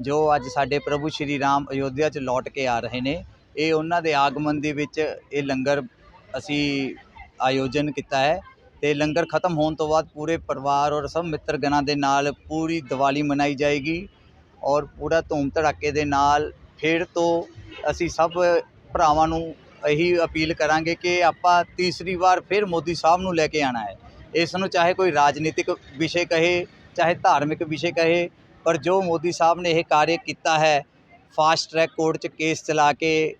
ਜੋ ਅੱਜ ਸਾਡੇ ਪ੍ਰਭੂ ਸ਼੍ਰੀ ਰਾਮ ਅਯੋਧਿਆ 'ਚ ਲੌਟ ਕੇ ਆ ਰਹੇ ਨੇ, ਇਹ ਉਹਨਾਂ ਦੇ ਆਗਮਨ ਦੇ ਵਿੱਚ ਇਹ ਲੰਗਰ ਅਸੀਂ ਆਯੋਜਨ ਕੀਤਾ ਹੈ ਤੇ ਲੰਗਰ ਖਤਮ ਹੋਣ ਤੋਂ ਬਾਅਦ ਪੂਰੇ ਪਰਿਵਾਰ ਔਰ ਸਭ ਮਿੱਤਰਗਣਾਂ ਦੇ ਨਾਲ ਪੂਰੀ ਦੀਵਾਲੀ ਮਨਾਈ ਜਾਏਗੀ ਔਰ ਪੂਰਾ ਧੂਮ ਧੜਾਕੇ ਦੇ ਨਾਲ ਫਿਰ ਤੋਂ ਅਸੀਂ ਸਭ ਭਰਾਵਾਂ ਨੂੰ ਇਹੀ ਅਪੀਲ ਕਰਾਂਗੇ ਕਿ ਆਪਾਂ ਤੀਸਰੀ ਵਾਰ ਫਿਰ ਮੋਦੀ ਸਾਹਿਬ ਨੂੰ ਲੈ ਕੇ ਆਣਾ ਹੈ। ਇਸ ਨੂੰ ਚਾਹੇ ਕੋਈ ਰਾਜਨੀਤਿਕ ਵਿਸ਼ੇ ਕਹੇ, ਚਾਹੇ ਧਾਰਮਿਕ ਵਿਸ਼ੇ ਕਹੇ, ਪਰ ਜੋ ਮੋਦੀ ਸਾਹਿਬ ਨੇ ਇਹ ਕਾਰਜ ਕੀਤਾ ਹੈ ਫਾਸਟ ਟਰੈਕ ਕੋਰਟ 'ਚ ਕੇਸ ਚਲਾ ਕੇ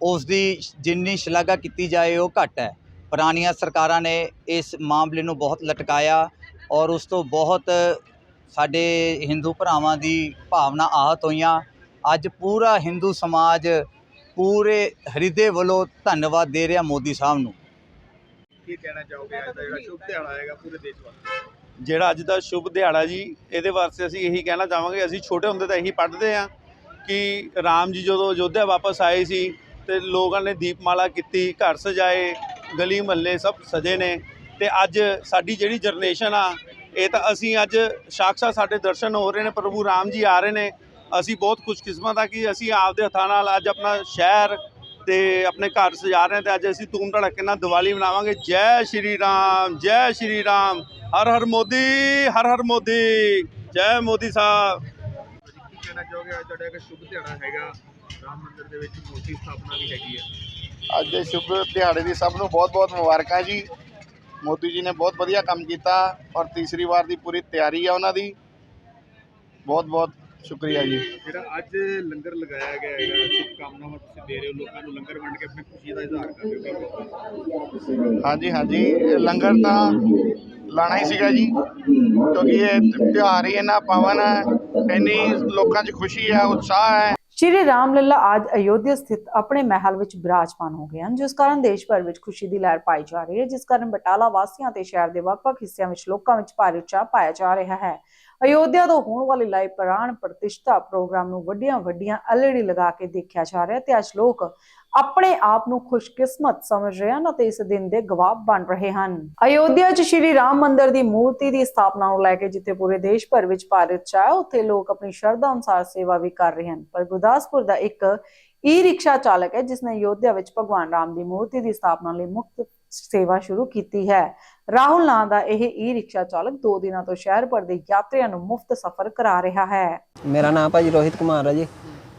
ਉਸ ਦੀ ਜਿੰਨੀ ਸ਼ਲਾਘਾ ਕੀਤੀ ਜਾਏ ਉਹ ਘੱਟ ਹੈ। ਪੁਰਾਣੀਆਂ ਸਰਕਾਰਾਂ ਨੇ ਇਸ ਮਾਮਲੇ ਨੂੰ ਬਹੁਤ ਲਟਕਾਇਆ ਔਰ ਉਸ ਤੋਂ ਬਹੁਤ ਸਾਡੇ ਹਿੰਦੂ ਭਰਾਵਾਂ ਦੀ ਭਾਵਨਾ ਆਹਤ ਹੋਈਆਂ। ਅੱਜ ਪੂਰਾ ਹਿੰਦੂ ਸਮਾਜ ਪੂਰੇ ਹਿਰਦੇ ਵੱਲੋਂ ਧੰਨਵਾਦ ਦੇ ਰਿਹਾ ਮੋਦੀ ਸਾਹਿਬ ਨੂੰ। ਕੀ ਕਹਿਣਾ ਚਾਹੋਗੇ? ਅੱਜ ਦਾ ਜਿਹੜਾ ਸ਼ੁਭ ਦਿਹਾੜਾ ਹੈਗਾ ਪੂਰੇ ਦੇਸ਼ ਵਾਸਤੇ। ਜਿਹੜਾ ਅੱਜ ਦਾ ਸ਼ੁਭ ਦਿਹਾੜਾ ਜੀ ਇਹਦੇ ਵਾਸਤੇ ਅਸੀਂ ਇਹੀ ਕਹਿਣਾ ਚਾਹਾਂਗੇ ਅਸੀਂ ਛੋਟੇ ਹੁੰਦੇ ਤਾਂ ਇਹੀ ਪੜ੍ਹਦੇ ਆ ਕਿ ਰਾਮ ਜੀ ਜਦੋਂ ਅਯੋਧਿਆ ਵਾਪਸ ਆਏ ਸੀ ਤੇ ਲੋਕਾਂ ਨੇ ਦੀਪਮਾਲਾ ਕੀਤੀ ਘਰ ਸਜਾਏ ਗਲੀ ਮਹੱਲੇ ਸਭ ਸਜੇ ਨੇ ਤੇ ਅੱਜ ਸਾਡੀ ਜਿਹੜੀ ਜਨਰੇਸ਼ਨ ਆ ਇਹ ਤਾਂ ਅਸੀਂ ਅੱਜ ਸਾਕਸ਼ਾਤ ਸਾਡੇ ਦਰਸ਼ਨ ਹੋ ਰਹੇ ਨੇ ਪ੍ਰਭੂ ਰਾਮ ਜੀ ਆ ਰਹੇ ਨੇ ਅਸੀਂ ਬਹੁਤ ਖੁਸ਼ਕਿਸਮਤ ਆ ਕਿ ਅਸੀਂ ਆਪਦੇ ਹੱਥਾਂ ਨਾਲ ਅੱਜ ਆਪਣਾ ਸ਼ਹਿਰ ਤੇ ਆਪਣੇ ਘਰ ਸਜਾ ਰਹੇ ਹਾਂ ਤੇ ਅੱਜ ਅਸੀਂ ਧੂਮ ਧੜਕੇ ਨਾਲ ਦੀਵਾਲੀ ਮਨਾਵਾਂਗੇ। ਜੈ ਸ਼੍ਰੀ ਰਾਮ ਜੈ ਸ਼੍ਰੀ ਰਾਮ। ਹਰ ਹਰ ਮੋਦੀ ਹਰ ਹਰ ਮੋਦੀ। ਜੈ ਮੋਦੀ ਸਾਹਿਬ। ਕੀ ਕਹਿਣਾ ਚਾਹੋਗੇ? ਅੱਜ ਤੁਹਾਡਾ ਇੱਕ ਸ਼ੁਭ ਦਿਹਾੜਾ ਹੈਗਾ। ਰਾਮ ਮੰਦਿਰ ਦੇ ਵਿੱਚ ਮੂਰਤੀ ਸਥਾਪਨਾ ਵੀ ਹੈਗੀ ਹੈ। ਅੱਜ ਦੇ ਸ਼ੁਭ ਦਿਹਾੜੇ ਦੀ ਸਭ ਨੂੰ ਬਹੁਤ-ਬਹੁਤ ਮੁਬਾਰਕਾਂ ਜੀ। ਮੋਦੀ ਜੀ ਨੇ ਬਹੁਤ ਵਧੀਆ ਕੰਮ ਕੀਤਾ ਔਰ ਤੀਸਰੀ ਵਾਰ ਦੀ ਪੂਰੀ ਤਿਆਰੀ ਆ ਉਹਨਾਂ ਦੀ। ਬਹੁਤ-ਬਹੁਤ ਸ਼ੁਕਰੀਆ ਜੀ। ਜਿਹੜਾ ਅੱਜ ਲੰਗਰ ਲਗਾਇਆ ਗਿਆ ਹੈਗਾ ਸ਼ੁਭ ਕਾਮਨਾਵਾਂ ਤੁਸੀਂ ਦੇ ਰਹੇ ਹੋ ਲੋਕਾਂ ਨੂੰ ਲੰਗਰ ਵੰਡ ਕੇ ਆਪਣੀ ਖੁਸ਼ੀ ਦਾ ਇਜ਼ਹਾਰ ਕਰ ਰਹੇ ਹੋ। ਹਾਂਜੀ ਹਾਂਜੀ ਲੰਗਰ ਤਾਂ ਲਾਣਾ ਹੀ ਸੀਗਾ ਜੀ ਕਿਉਂਕਿ ਇਹ ਤਿਉਹਾਰ ਹੀ ਇੰਨਾ ਪਾਵਨ ਹੈ ਇੰਨੀ ਲੋਕਾਂ 'ਚ ਖੁਸ਼ੀ ਹੈ ਉਤਸ਼ਾਹ ਹੈ। ਸ਼੍ਰੀ ਰਾਮ ਲੱਲਾ ਅੱਜ ਅਯੋਧਿਆ ਸਥਿਤ ਆਪਣੇ ਮਹਿਲ ਵਿੱਚ ਬਿਰਾਜਮਾਨ ਹੋ ਗਏ ਹਨ ਜਿਸ ਕਾਰਨ ਦੇਸ਼ ਭਰ ਵਿੱਚ ਖੁਸ਼ੀ ਦੀ ਲਹਿਰ ਪਾਈ ਜਾ ਰਹੀ ਹੈ ਜਿਸ ਕਾਰਨ ਬਟਾਲਾ ਵਾਸੀਆਂ ਤੇ ਸ਼ਹਿਰ ਦੇ ਵੱਖ-ਵੱਖ ਹਿੱਸਿਆਂ ਵਿੱਚ ਲੋਕਾਂ ਵਿੱਚ ਭਾਰੀ ਉਤਸ਼ਾਹ ਪਾਇਆ ਜਾ ਰਿਹਾ ਹੈ। ਅਯੋਧਿਆ ਤੋਂ ਹੋਣ ਵਾਲੀ ਲਾਈਵ ਪ੍ਰਾਣ ਪ੍ਰਤਿਸ਼ਠਾ ਪ੍ਰੋਗਰਾਮ ਨੂੰ ਵੱਡੀਆਂ-ਵੱਡੀਆਂ ਐਲਈਡੀ ਲਗਾ ਕੇ ਦੇਖਿਆ ਜਾ ਰਿਹਾ ਤੇ ਅੱਜ ਲੋਕ ਆਪਣੇ ਆਪ ਨੂੰ ਖੁਸ਼ਕਿਸਮਤ ਸਮਝ ਰਹੇ ਹਨ ਅਤੇ ਇਸ ਦਿਨ ਦੇ ਗਵਾਹ ਬਣ ਰਹੇ ਹਨ। ਅਯੋਧਿਆ 'ਚ ਸ਼੍ਰੀ ਰਾਮ ਮੰਦਿਰ ਦੀ ਮੂਰਤੀ ਦੀ ਸਥਾਪਨਾ ਨੂੰ ਲੈ ਕੇ ਜਿੱਥੇ ਪੂਰੇ ਦੇਸ਼ ਭਰ ਵਿੱਚ ਭਾਰਤ ਉਤਸ਼ਾਹ ਹੈ ਉੱਥੇ ਲੋਕ ਆਪਣੀ ਸ਼ਰਧਾ ਅਨੁਸਾਰ ਸੇਵਾ ਵੀ ਕਰ ਰਹੇ ਹਨ। ਪਰ ਗੁਰਦਾਸਪੁਰ ਦਾ ਇੱਕ ਈ ਰਿਕਸ਼ਾ ਚਾਲਕ ਹੈ ਜਿਸ ਨੇ ਅਯੋਧਿਆ ਵਿੱਚ ਭਗਵਾਨ ਰਾਮ ਦੀ ਮੂਰਤੀ ਦੀ ਸਥਾਪਨਾ ਲਈ ਮੁਫਤ ਸੇਵਾ ਸ਼ੁਰੂ ਕੀਤੀ ਹੈ। ਰਾਹੁਲ ਨਾਂ ਦਾ ਇਹ ਈ ਰਿਕਸ਼ਾ ਚਾਲਕ ਦੋ ਦਿਨਾਂ ਤੋਂ ਸ਼ਹਿਰ ਭਰ ਦੇ ਯਾਤਰੀਆਂ ਨੂੰ ਮੁਫਤ ਸਫ਼ਰ ਕਰਾ ਰਿਹਾ ਹੈ। ਮੇਰਾ ਨਾਮ ਭਾਜੀ ਰੋਹਿਤ ਕੁਮਾਰ ਹੈ ਜੀ।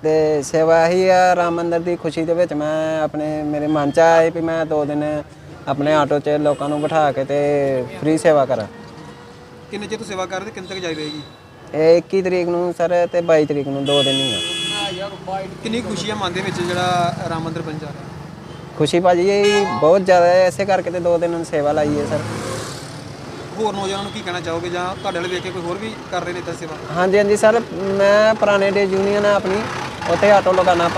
ਤੇ ਸੇਵਾ ਹੀ ਹੈ ਰਾਮ ਮੰਦਿਰ ਦੀ ਖੁਸ਼ੀ ਦੇ ਵਿੱਚ ਮੈਂ ਆਪਣੇ ਮੇਰੇ ਮਨ ਚ ਆਇਆ ਵੀ ਮੈਂ ਦੋ ਦਿਨ ਆਪਣੇ ਆਟੋ 'ਚ ਲੋਕਾਂ ਨੂੰ ਬਿਠਾ ਕੇ ਤੇ ਫ੍ਰੀ ਸੇਵਾ ਕਰਾਂ। ਕਿੰਨੇ ਚਿਰ ਤੋਂ ਸੇਵਾ ਕਰਦੇ ਕਿੰਨੇ ਤੱਕ ਜਾਈ ਰਹੇਗੀ? ਇਹ 21 ਤਰੀਕ ਨੂੰ ਸਰ ਤੇ 22 ਤਰੀਕ ਨੂੰ ਦੋ ਦਿਨ ਹੀ ਆ। ਕਿੰਨੀ ਖੁਸ਼ੀ ਹੈ ਮਨ ਦੇ ਵਿੱਚ ਜਿਹੜਾ ਰਾਮ ਮੰਦਿਰ ਬਣ ਜਾ ਰਿਹਾ? ਖੁਸ਼ੀ ਭਾਜੀ ਇਹ ਬਹੁਤ ਜ਼ਿਆਦਾ ਹੈ। ਇਸੇ ਕਰਕੇ ਤੇ ਦੋ ਦਿਨ ਸੇਵਾ ਲਾਈ ਹੈ ਸਰ। ਹੋਰ ਨੌਜਵਾਨਾਂ ਨੂੰ ਕੀ ਕਹਿਣਾ ਚਾਹੋਗੇ ਜਾਂ ਤੁਹਾਡੇ ਵਾਲੇ ਵੇਖ ਕੇ ਕੋਈ ਹੋਰ ਵੀ ਕਰ ਰਹੇ ਨੇ ਇਦਾਂ ਸੇਵਾ? ਹਾਂਜੀ ਹਾਂਜੀ ਸਰ ਮੈਂ ਪੁਰਾਣੇ ਡੇ ਯੂਨੀਅਨ ਹੈ ਆਪਣੀ। ਉੱਥੇ ਆਟੋ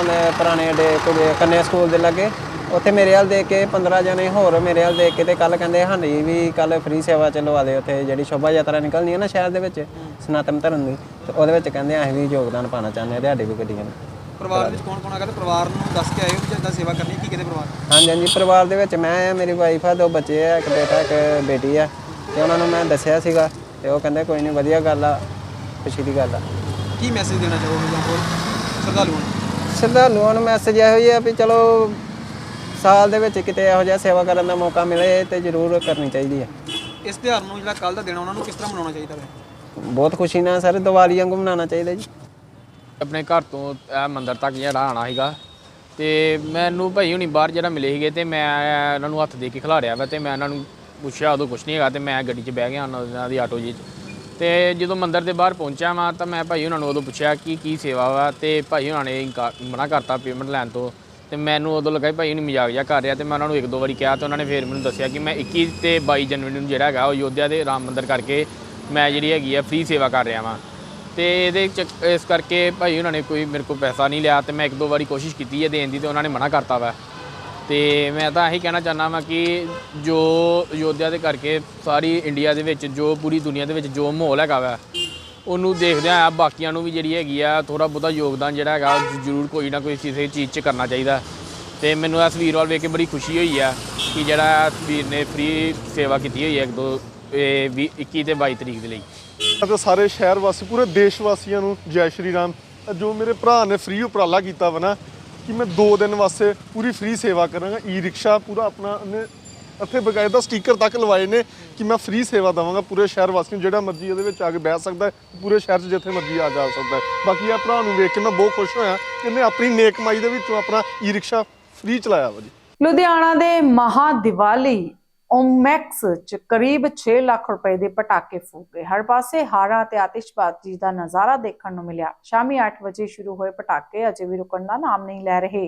ਹੈ ਪੁਰਾਣੇ ਡੇ ਕੰਨਿਆ ਸਕੂਲ ਦੇ ਲਾਗੇ। ਉੱਥੇ ਮੇਰੇ ਹਾਲ ਦੇ ਕੇ 15 ਜਣੇ ਹੋਰ ਮੇਰੇ ਹਾਲ ਦੇ ਕੇ ਤੇ ਕੱਲ ਕਹਿੰਦੇ ਹਾਂਜੀ ਵੀ ਕੱਲ ਫ੍ਰੀ ਸੇਵਾ ਚ ਲਵਾ ਦੇ ਉੱਥੇ ਜਿਹੜੀ ਸ਼ੋਭਾ ਯਾਤਰਾ ਨਿਕਲਣੀ ਹੈ ਨਾ ਸ਼ਹਿਰ ਦੇ ਵਿੱਚ ਸਨਾਤਨ ਧਰਮ ਦੀ। ਤੇ ਉਹਦੇ ਵਿੱਚ ਕਹਿੰਦੇ ਅਸੀਂ ਵੀ ਯੋਗਦਾਨ ਪਾਣਾ ਚਾਹੁੰਦੇ ਹਾਂ ਤੁਹਾਡੀ ਵੀ ਗੱਡੀਆਂ ਨੂੰ। ਪਰਿਵਾਰ ਵਿੱਚ ਕੌਣ ਕੌਣ ਹੈਗਾ ਤੇ ਪਰਿਵਾਰ ਨੂੰ ਦੱਸ ਕੇ ਆਏ ਹੋ ਵੀ ਜਿੱਦਾਂ ਸੇਵਾ ਕਰਨੀ ਕੀ ਕਹਿੰਦੇ ਪਰਿਵਾਰ ਹਾਂਜੀ ਹਾਂਜੀ ਪਰਿਵਾਰ ਦੇ ਵਿੱਚ ਮੈਂ ਆ ਮੇਰੀ ਵਾਈਫ ਆ ਦੋ ਬੱਚੇ ਆ ਇੱਕ ਬੇਟਾ ਇੱਕ ਬੇਟੀ ਆ। ਤੇ ਉਹਨਾਂ ਨੂੰ ਮੈਂ ਦੱਸਿਆ ਸੀਗਾ ਤੇ ਉਹ ਕਹਿੰਦੇ ਕੋਈ ਨਹੀਂ ਵਧੀਆ ਗੱਲ ਆ ਖੁਸ਼ੀ ਦੀ ਗੱਲ ਆ। ਕੀ ਮੈਸੇਜ ਦੇਣਾ ਚਾਹੋਗੇ ਜਾਂ ਹੋਰ? ਸ਼ਰਧਾਲੂਆਂ ਨੂੰ? ਸ਼ਰਧਾਲੂਆਂ ਨੂੰ ਮੈਸੇਜ ਇਹੋ ਹੀ ਆ ਵੀ ਚਲੋ ਸਾਲ ਦੇ ਵਿੱਚ ਕਿਤੇ ਇਹੋ ਜਿਹਾ ਸੇਵਾ ਕਰਨ ਦਾ ਮੌਕਾ ਮਿਲੇ ਤੇ ਜ਼ਰੂਰ ਕਰਨੀ ਚਾਹੀਦੀ ਹੈ ਇਸ ਤਿਉਹਾਰ ਨੂੰ ਜਿਹੜਾ ਕੱਲ ਦਾ ਦਿਨ ਉਹਨਾਂ ਨੂੰ ਕਿਸ ਤਰ੍ਹਾਂ ਮਨਾਉਣਾ ਚਾਹੀਦਾ ਹੈ ਬਹੁਤ ਖੁਸ਼ੀ ਨਾਲ ਸਰ ਦੀਵਾਲੀ ਵਾਂਗੂ ਮਨਾਉਣਾ ਚਾਹੀਦਾ ਜੀ। ਆਪਣੇ ਘਰ ਤੋਂ ਇਹ ਮੰਦਿਰ ਤੱਕ ਜਿਹੜਾ ਆਣਾ ਸੀਗਾ। ਤੇ ਮੈਨੂੰ ਭਾਈ ਹੁਣੀ ਬਾਹਰ ਜਿਹੜਾ ਮਿਲੇ ਸੀਗੇ ਤੇ ਮੈਂ ਉਹਨਾਂ ਨੂੰ ਹੱਥ ਦੇ ਕੇ ਖਿਲਾਰਿਆ ਵਾ ਤੇ ਮੈਂ ਉਹਨਾਂ ਨੂੰ ਪੁੱਛਿਆ ਉਦੋਂ ਕੁਛ ਨਹੀਂ ਹੈਗਾ ਤੇ ਮੈਂ ਗੱਡੀ 'ਚ ਬਹਿ ਗਿਆ ਉਹਨਾਂ ਦੀ ਆਟੋ ਜੀ 'ਚ। ਤੇ ਜਦੋਂ ਮੰਦਰ ਦੇ ਬਾਹਰ ਪਹੁੰਚਿਆ ਵਾਂ ਤਾਂ ਮੈਂ ਭਾਈ ਉਹਨਾਂ ਨੂੰ ਉਦੋਂ ਪੁੱਛਿਆ ਕਿ ਕੀ ਸੇਵਾ ਵਾ ਤੇ ਭਾਈ ਉਹਨਾਂ ਨੇ ਮਨਾ ਕਰਤਾ ਪੇਮੈਂਟ ਲੈਣ ਤੋਂ। ਤੇ ਮੈਨੂੰ ਉਦੋਂ ਲੱਗਾ ਵੀ ਭਾਈ ਹੁਣੀ ਮਜ਼ਾਕ ਜਿਹਾ ਕਰ ਰਿਹਾ ਤੇ ਮੈਂ ਉਹਨਾਂ ਨੂੰ ਇੱਕ ਦੋ ਵਾਰੀ ਕਿਹਾ ਤੇ ਉਹਨਾਂ ਨੇ ਫੇਰ ਮੈਨੂੰ ਦੱਸਿਆ ਕਿ ਮੈਂ 21 ਤੇ 22 ਜਨਵਰੀ ਨੂੰ ਜਿਹੜਾ ਹੈਗਾ ਉਹ ਅਯੋਧਿਆ ਦੇ ਰਾਮ ਮੰਦਰ ਕਰਕੇ ਮੈਂ ਜਿਹੜੀ ਹੈਗੀ ਆ ਫ੍ਰੀ ਸੇਵਾ ਕਰ ਰਿਹਾ ਵਾਂ। ਤੇ ਇਹਦੇ ਚ ਇਸ ਕਰਕੇ ਭਾਈ ਉਹਨਾਂ ਨੇ ਕੋਈ ਮੇਰੇ ਕੋਲ ਪੈਸਾ ਨਹੀਂ ਲਿਆ ਤੇ ਮੈਂ ਇੱਕ ਦੋ ਵਾਰੀ ਕੋਸ਼ਿਸ਼ ਕੀਤੀ ਹੈ ਦੇਣ ਦੀ ਤੇ ਉਹਨਾਂ ਨੇ ਮਨਾ ਕਰਤਾ ਵਾ। ਤੇ ਮੈਂ ਤਾਂ ਇਹੀ ਕਹਿਣਾ ਚਾਹੁੰਦਾ ਵਾਂ ਕਿ ਜੋ ਅਯੋਧਿਆ ਦੇ ਕਰਕੇ ਸਾਰੀ ਇੰਡੀਆ ਦੇ ਵਿੱਚ ਜੋ ਪੂਰੀ ਦੁਨੀਆ ਦੇ ਵਿੱਚ ਜੋ ਮਾਹੌਲ ਹੈਗਾ ਵਾ, ਉਹਨੂੰ ਦੇਖਦਿਆਂ ਆ ਬਾਕੀਆਂ ਨੂੰ ਵੀ ਜਿਹੜੀ ਹੈਗੀ ਆ ਥੋੜਾ ਬਹੁਤਾ ਯੋਗਦਾਨ ਜਿਹੜਾ ਹੈਗਾ ਉਹ ਜ਼ਰੂਰ ਕੋਈ ਨਾ ਕੋਈ ਕਿਸੇ ਚੀਜ਼ 'ਚ ਕਰਨਾ ਚਾਹੀਦਾ। ਤੇ ਮੈਨੂੰ ਇਸ ਵੀਰ ਵੱਲ ਵੇਖ ਕੇ ਬੜੀ ਖੁਸ਼ੀ ਹੋਈ ਆ ਕਿ ਜਿਹੜਾ ਇਸ ਵੀਰ ਨੇ ਫ੍ਰੀ ਸੇਵਾ ਕੀਤੀ ਹੋਈ ਹੈ ਇੱਕ ਦੋ, ਇਹ ਵੀਹ- 21 ਤੇ 22 ਤਰੀਕ ਦੇ ਲਈ। ਅਤੇ ਸਾਰੇ ਸ਼ਹਿਰ ਵਾਸੀ, ਪੂਰੇ ਦੇਸ਼ ਵਾਸੀਆਂ ਨੂੰ ਜੈ ਸ਼੍ਰੀ ਰਾਮ। ਜੋ ਮੇਰੇ ਭਰਾ ਨੇ ਫ੍ਰੀ ਉਪਰਾਲਾ ਕੀਤਾ ਵਾ ਨਾ, ਕਿ ਮੈਂ 2 ਦਿਨ ਵਾਸਤੇ ਪੂਰੀ ਫ੍ਰੀ ਸੇਵਾ ਕਰਾਂਗਾ ਈ ਰਿਕਸ਼ਾ ਪੂਰਾ ਆਪਣਾ ਉਹਨੇ ਇੱਥੇ ਬਕਾਇਦਾ ਸਟicker ਤੱਕ ਲਵਾਏ ਨੇ ਕਿ ਮੈਂ ਫ੍ਰੀ ਸੇਵਾ ਦਵਾਂਗਾ ਪੂਰੇ ਸ਼ਹਿਰ ਵਾਸੀਆਂ ਨੂੰ, ਜਿਹੜਾ ਮਰਜ਼ੀ ਇਹਦੇ ਵਿੱਚ ਆ ਕੇ ਬਹਿ ਸਕਦਾ ਪੂਰੇ ਸ਼ਹਿਰ 'ਚ ਜਿੱਥੇ ਮਰਜ਼ੀ ਆ ਜਾ ਸਕਦਾ ਬਾਕੀ ਆ ਭਰਾ ਨੂੰ ਵੇਖ ਕੇ ਮੈਂ ਬਹੁਤ ਖੁਸ਼ ਹੋਇਆ ਕਿ ਇਹਨੇ ਆਪਣੀ ਨੇਕ ਕਮਾਈ ਦੇ ਵਿੱਚੋਂ ਆਪਣਾ ਈ ਰਿਕਸ਼ਾ ਫ੍ਰੀ ਚਲਾਇਆ ਵਾ ਜੀ। ਲੁਧਿਆਣਾ ਦੇ ਮਹਾ ਦੀਵਾਲੀ ਓਮੈਕਸ ਚ ਕਰੀਬ 6 ਲੱਖ ਰੁਪਏ ਦੇ ਪਟਾਕੇ ਫੂਕ ਗਏ। ਹਰ ਪਾਸੇ ਹਾਰਾਂ ਤੇ ਆਤਿਸ਼ਬਾਜ਼ੀ ਦਾ ਨਜ਼ਾਰਾ ਦੇਖਣ ਨੂੰ ਮਿਲਿਆ। ਸ਼ਾਮੀ 8 ਵਜੇ ਸ਼ੁਰੂ ਹੋਏ ਪਟਾਕੇ ਅਜੇ ਵੀ ਰੁਕਣ ਦਾ ਨਾਮ ਨਹੀਂ ਲੈ ਰਹੇ।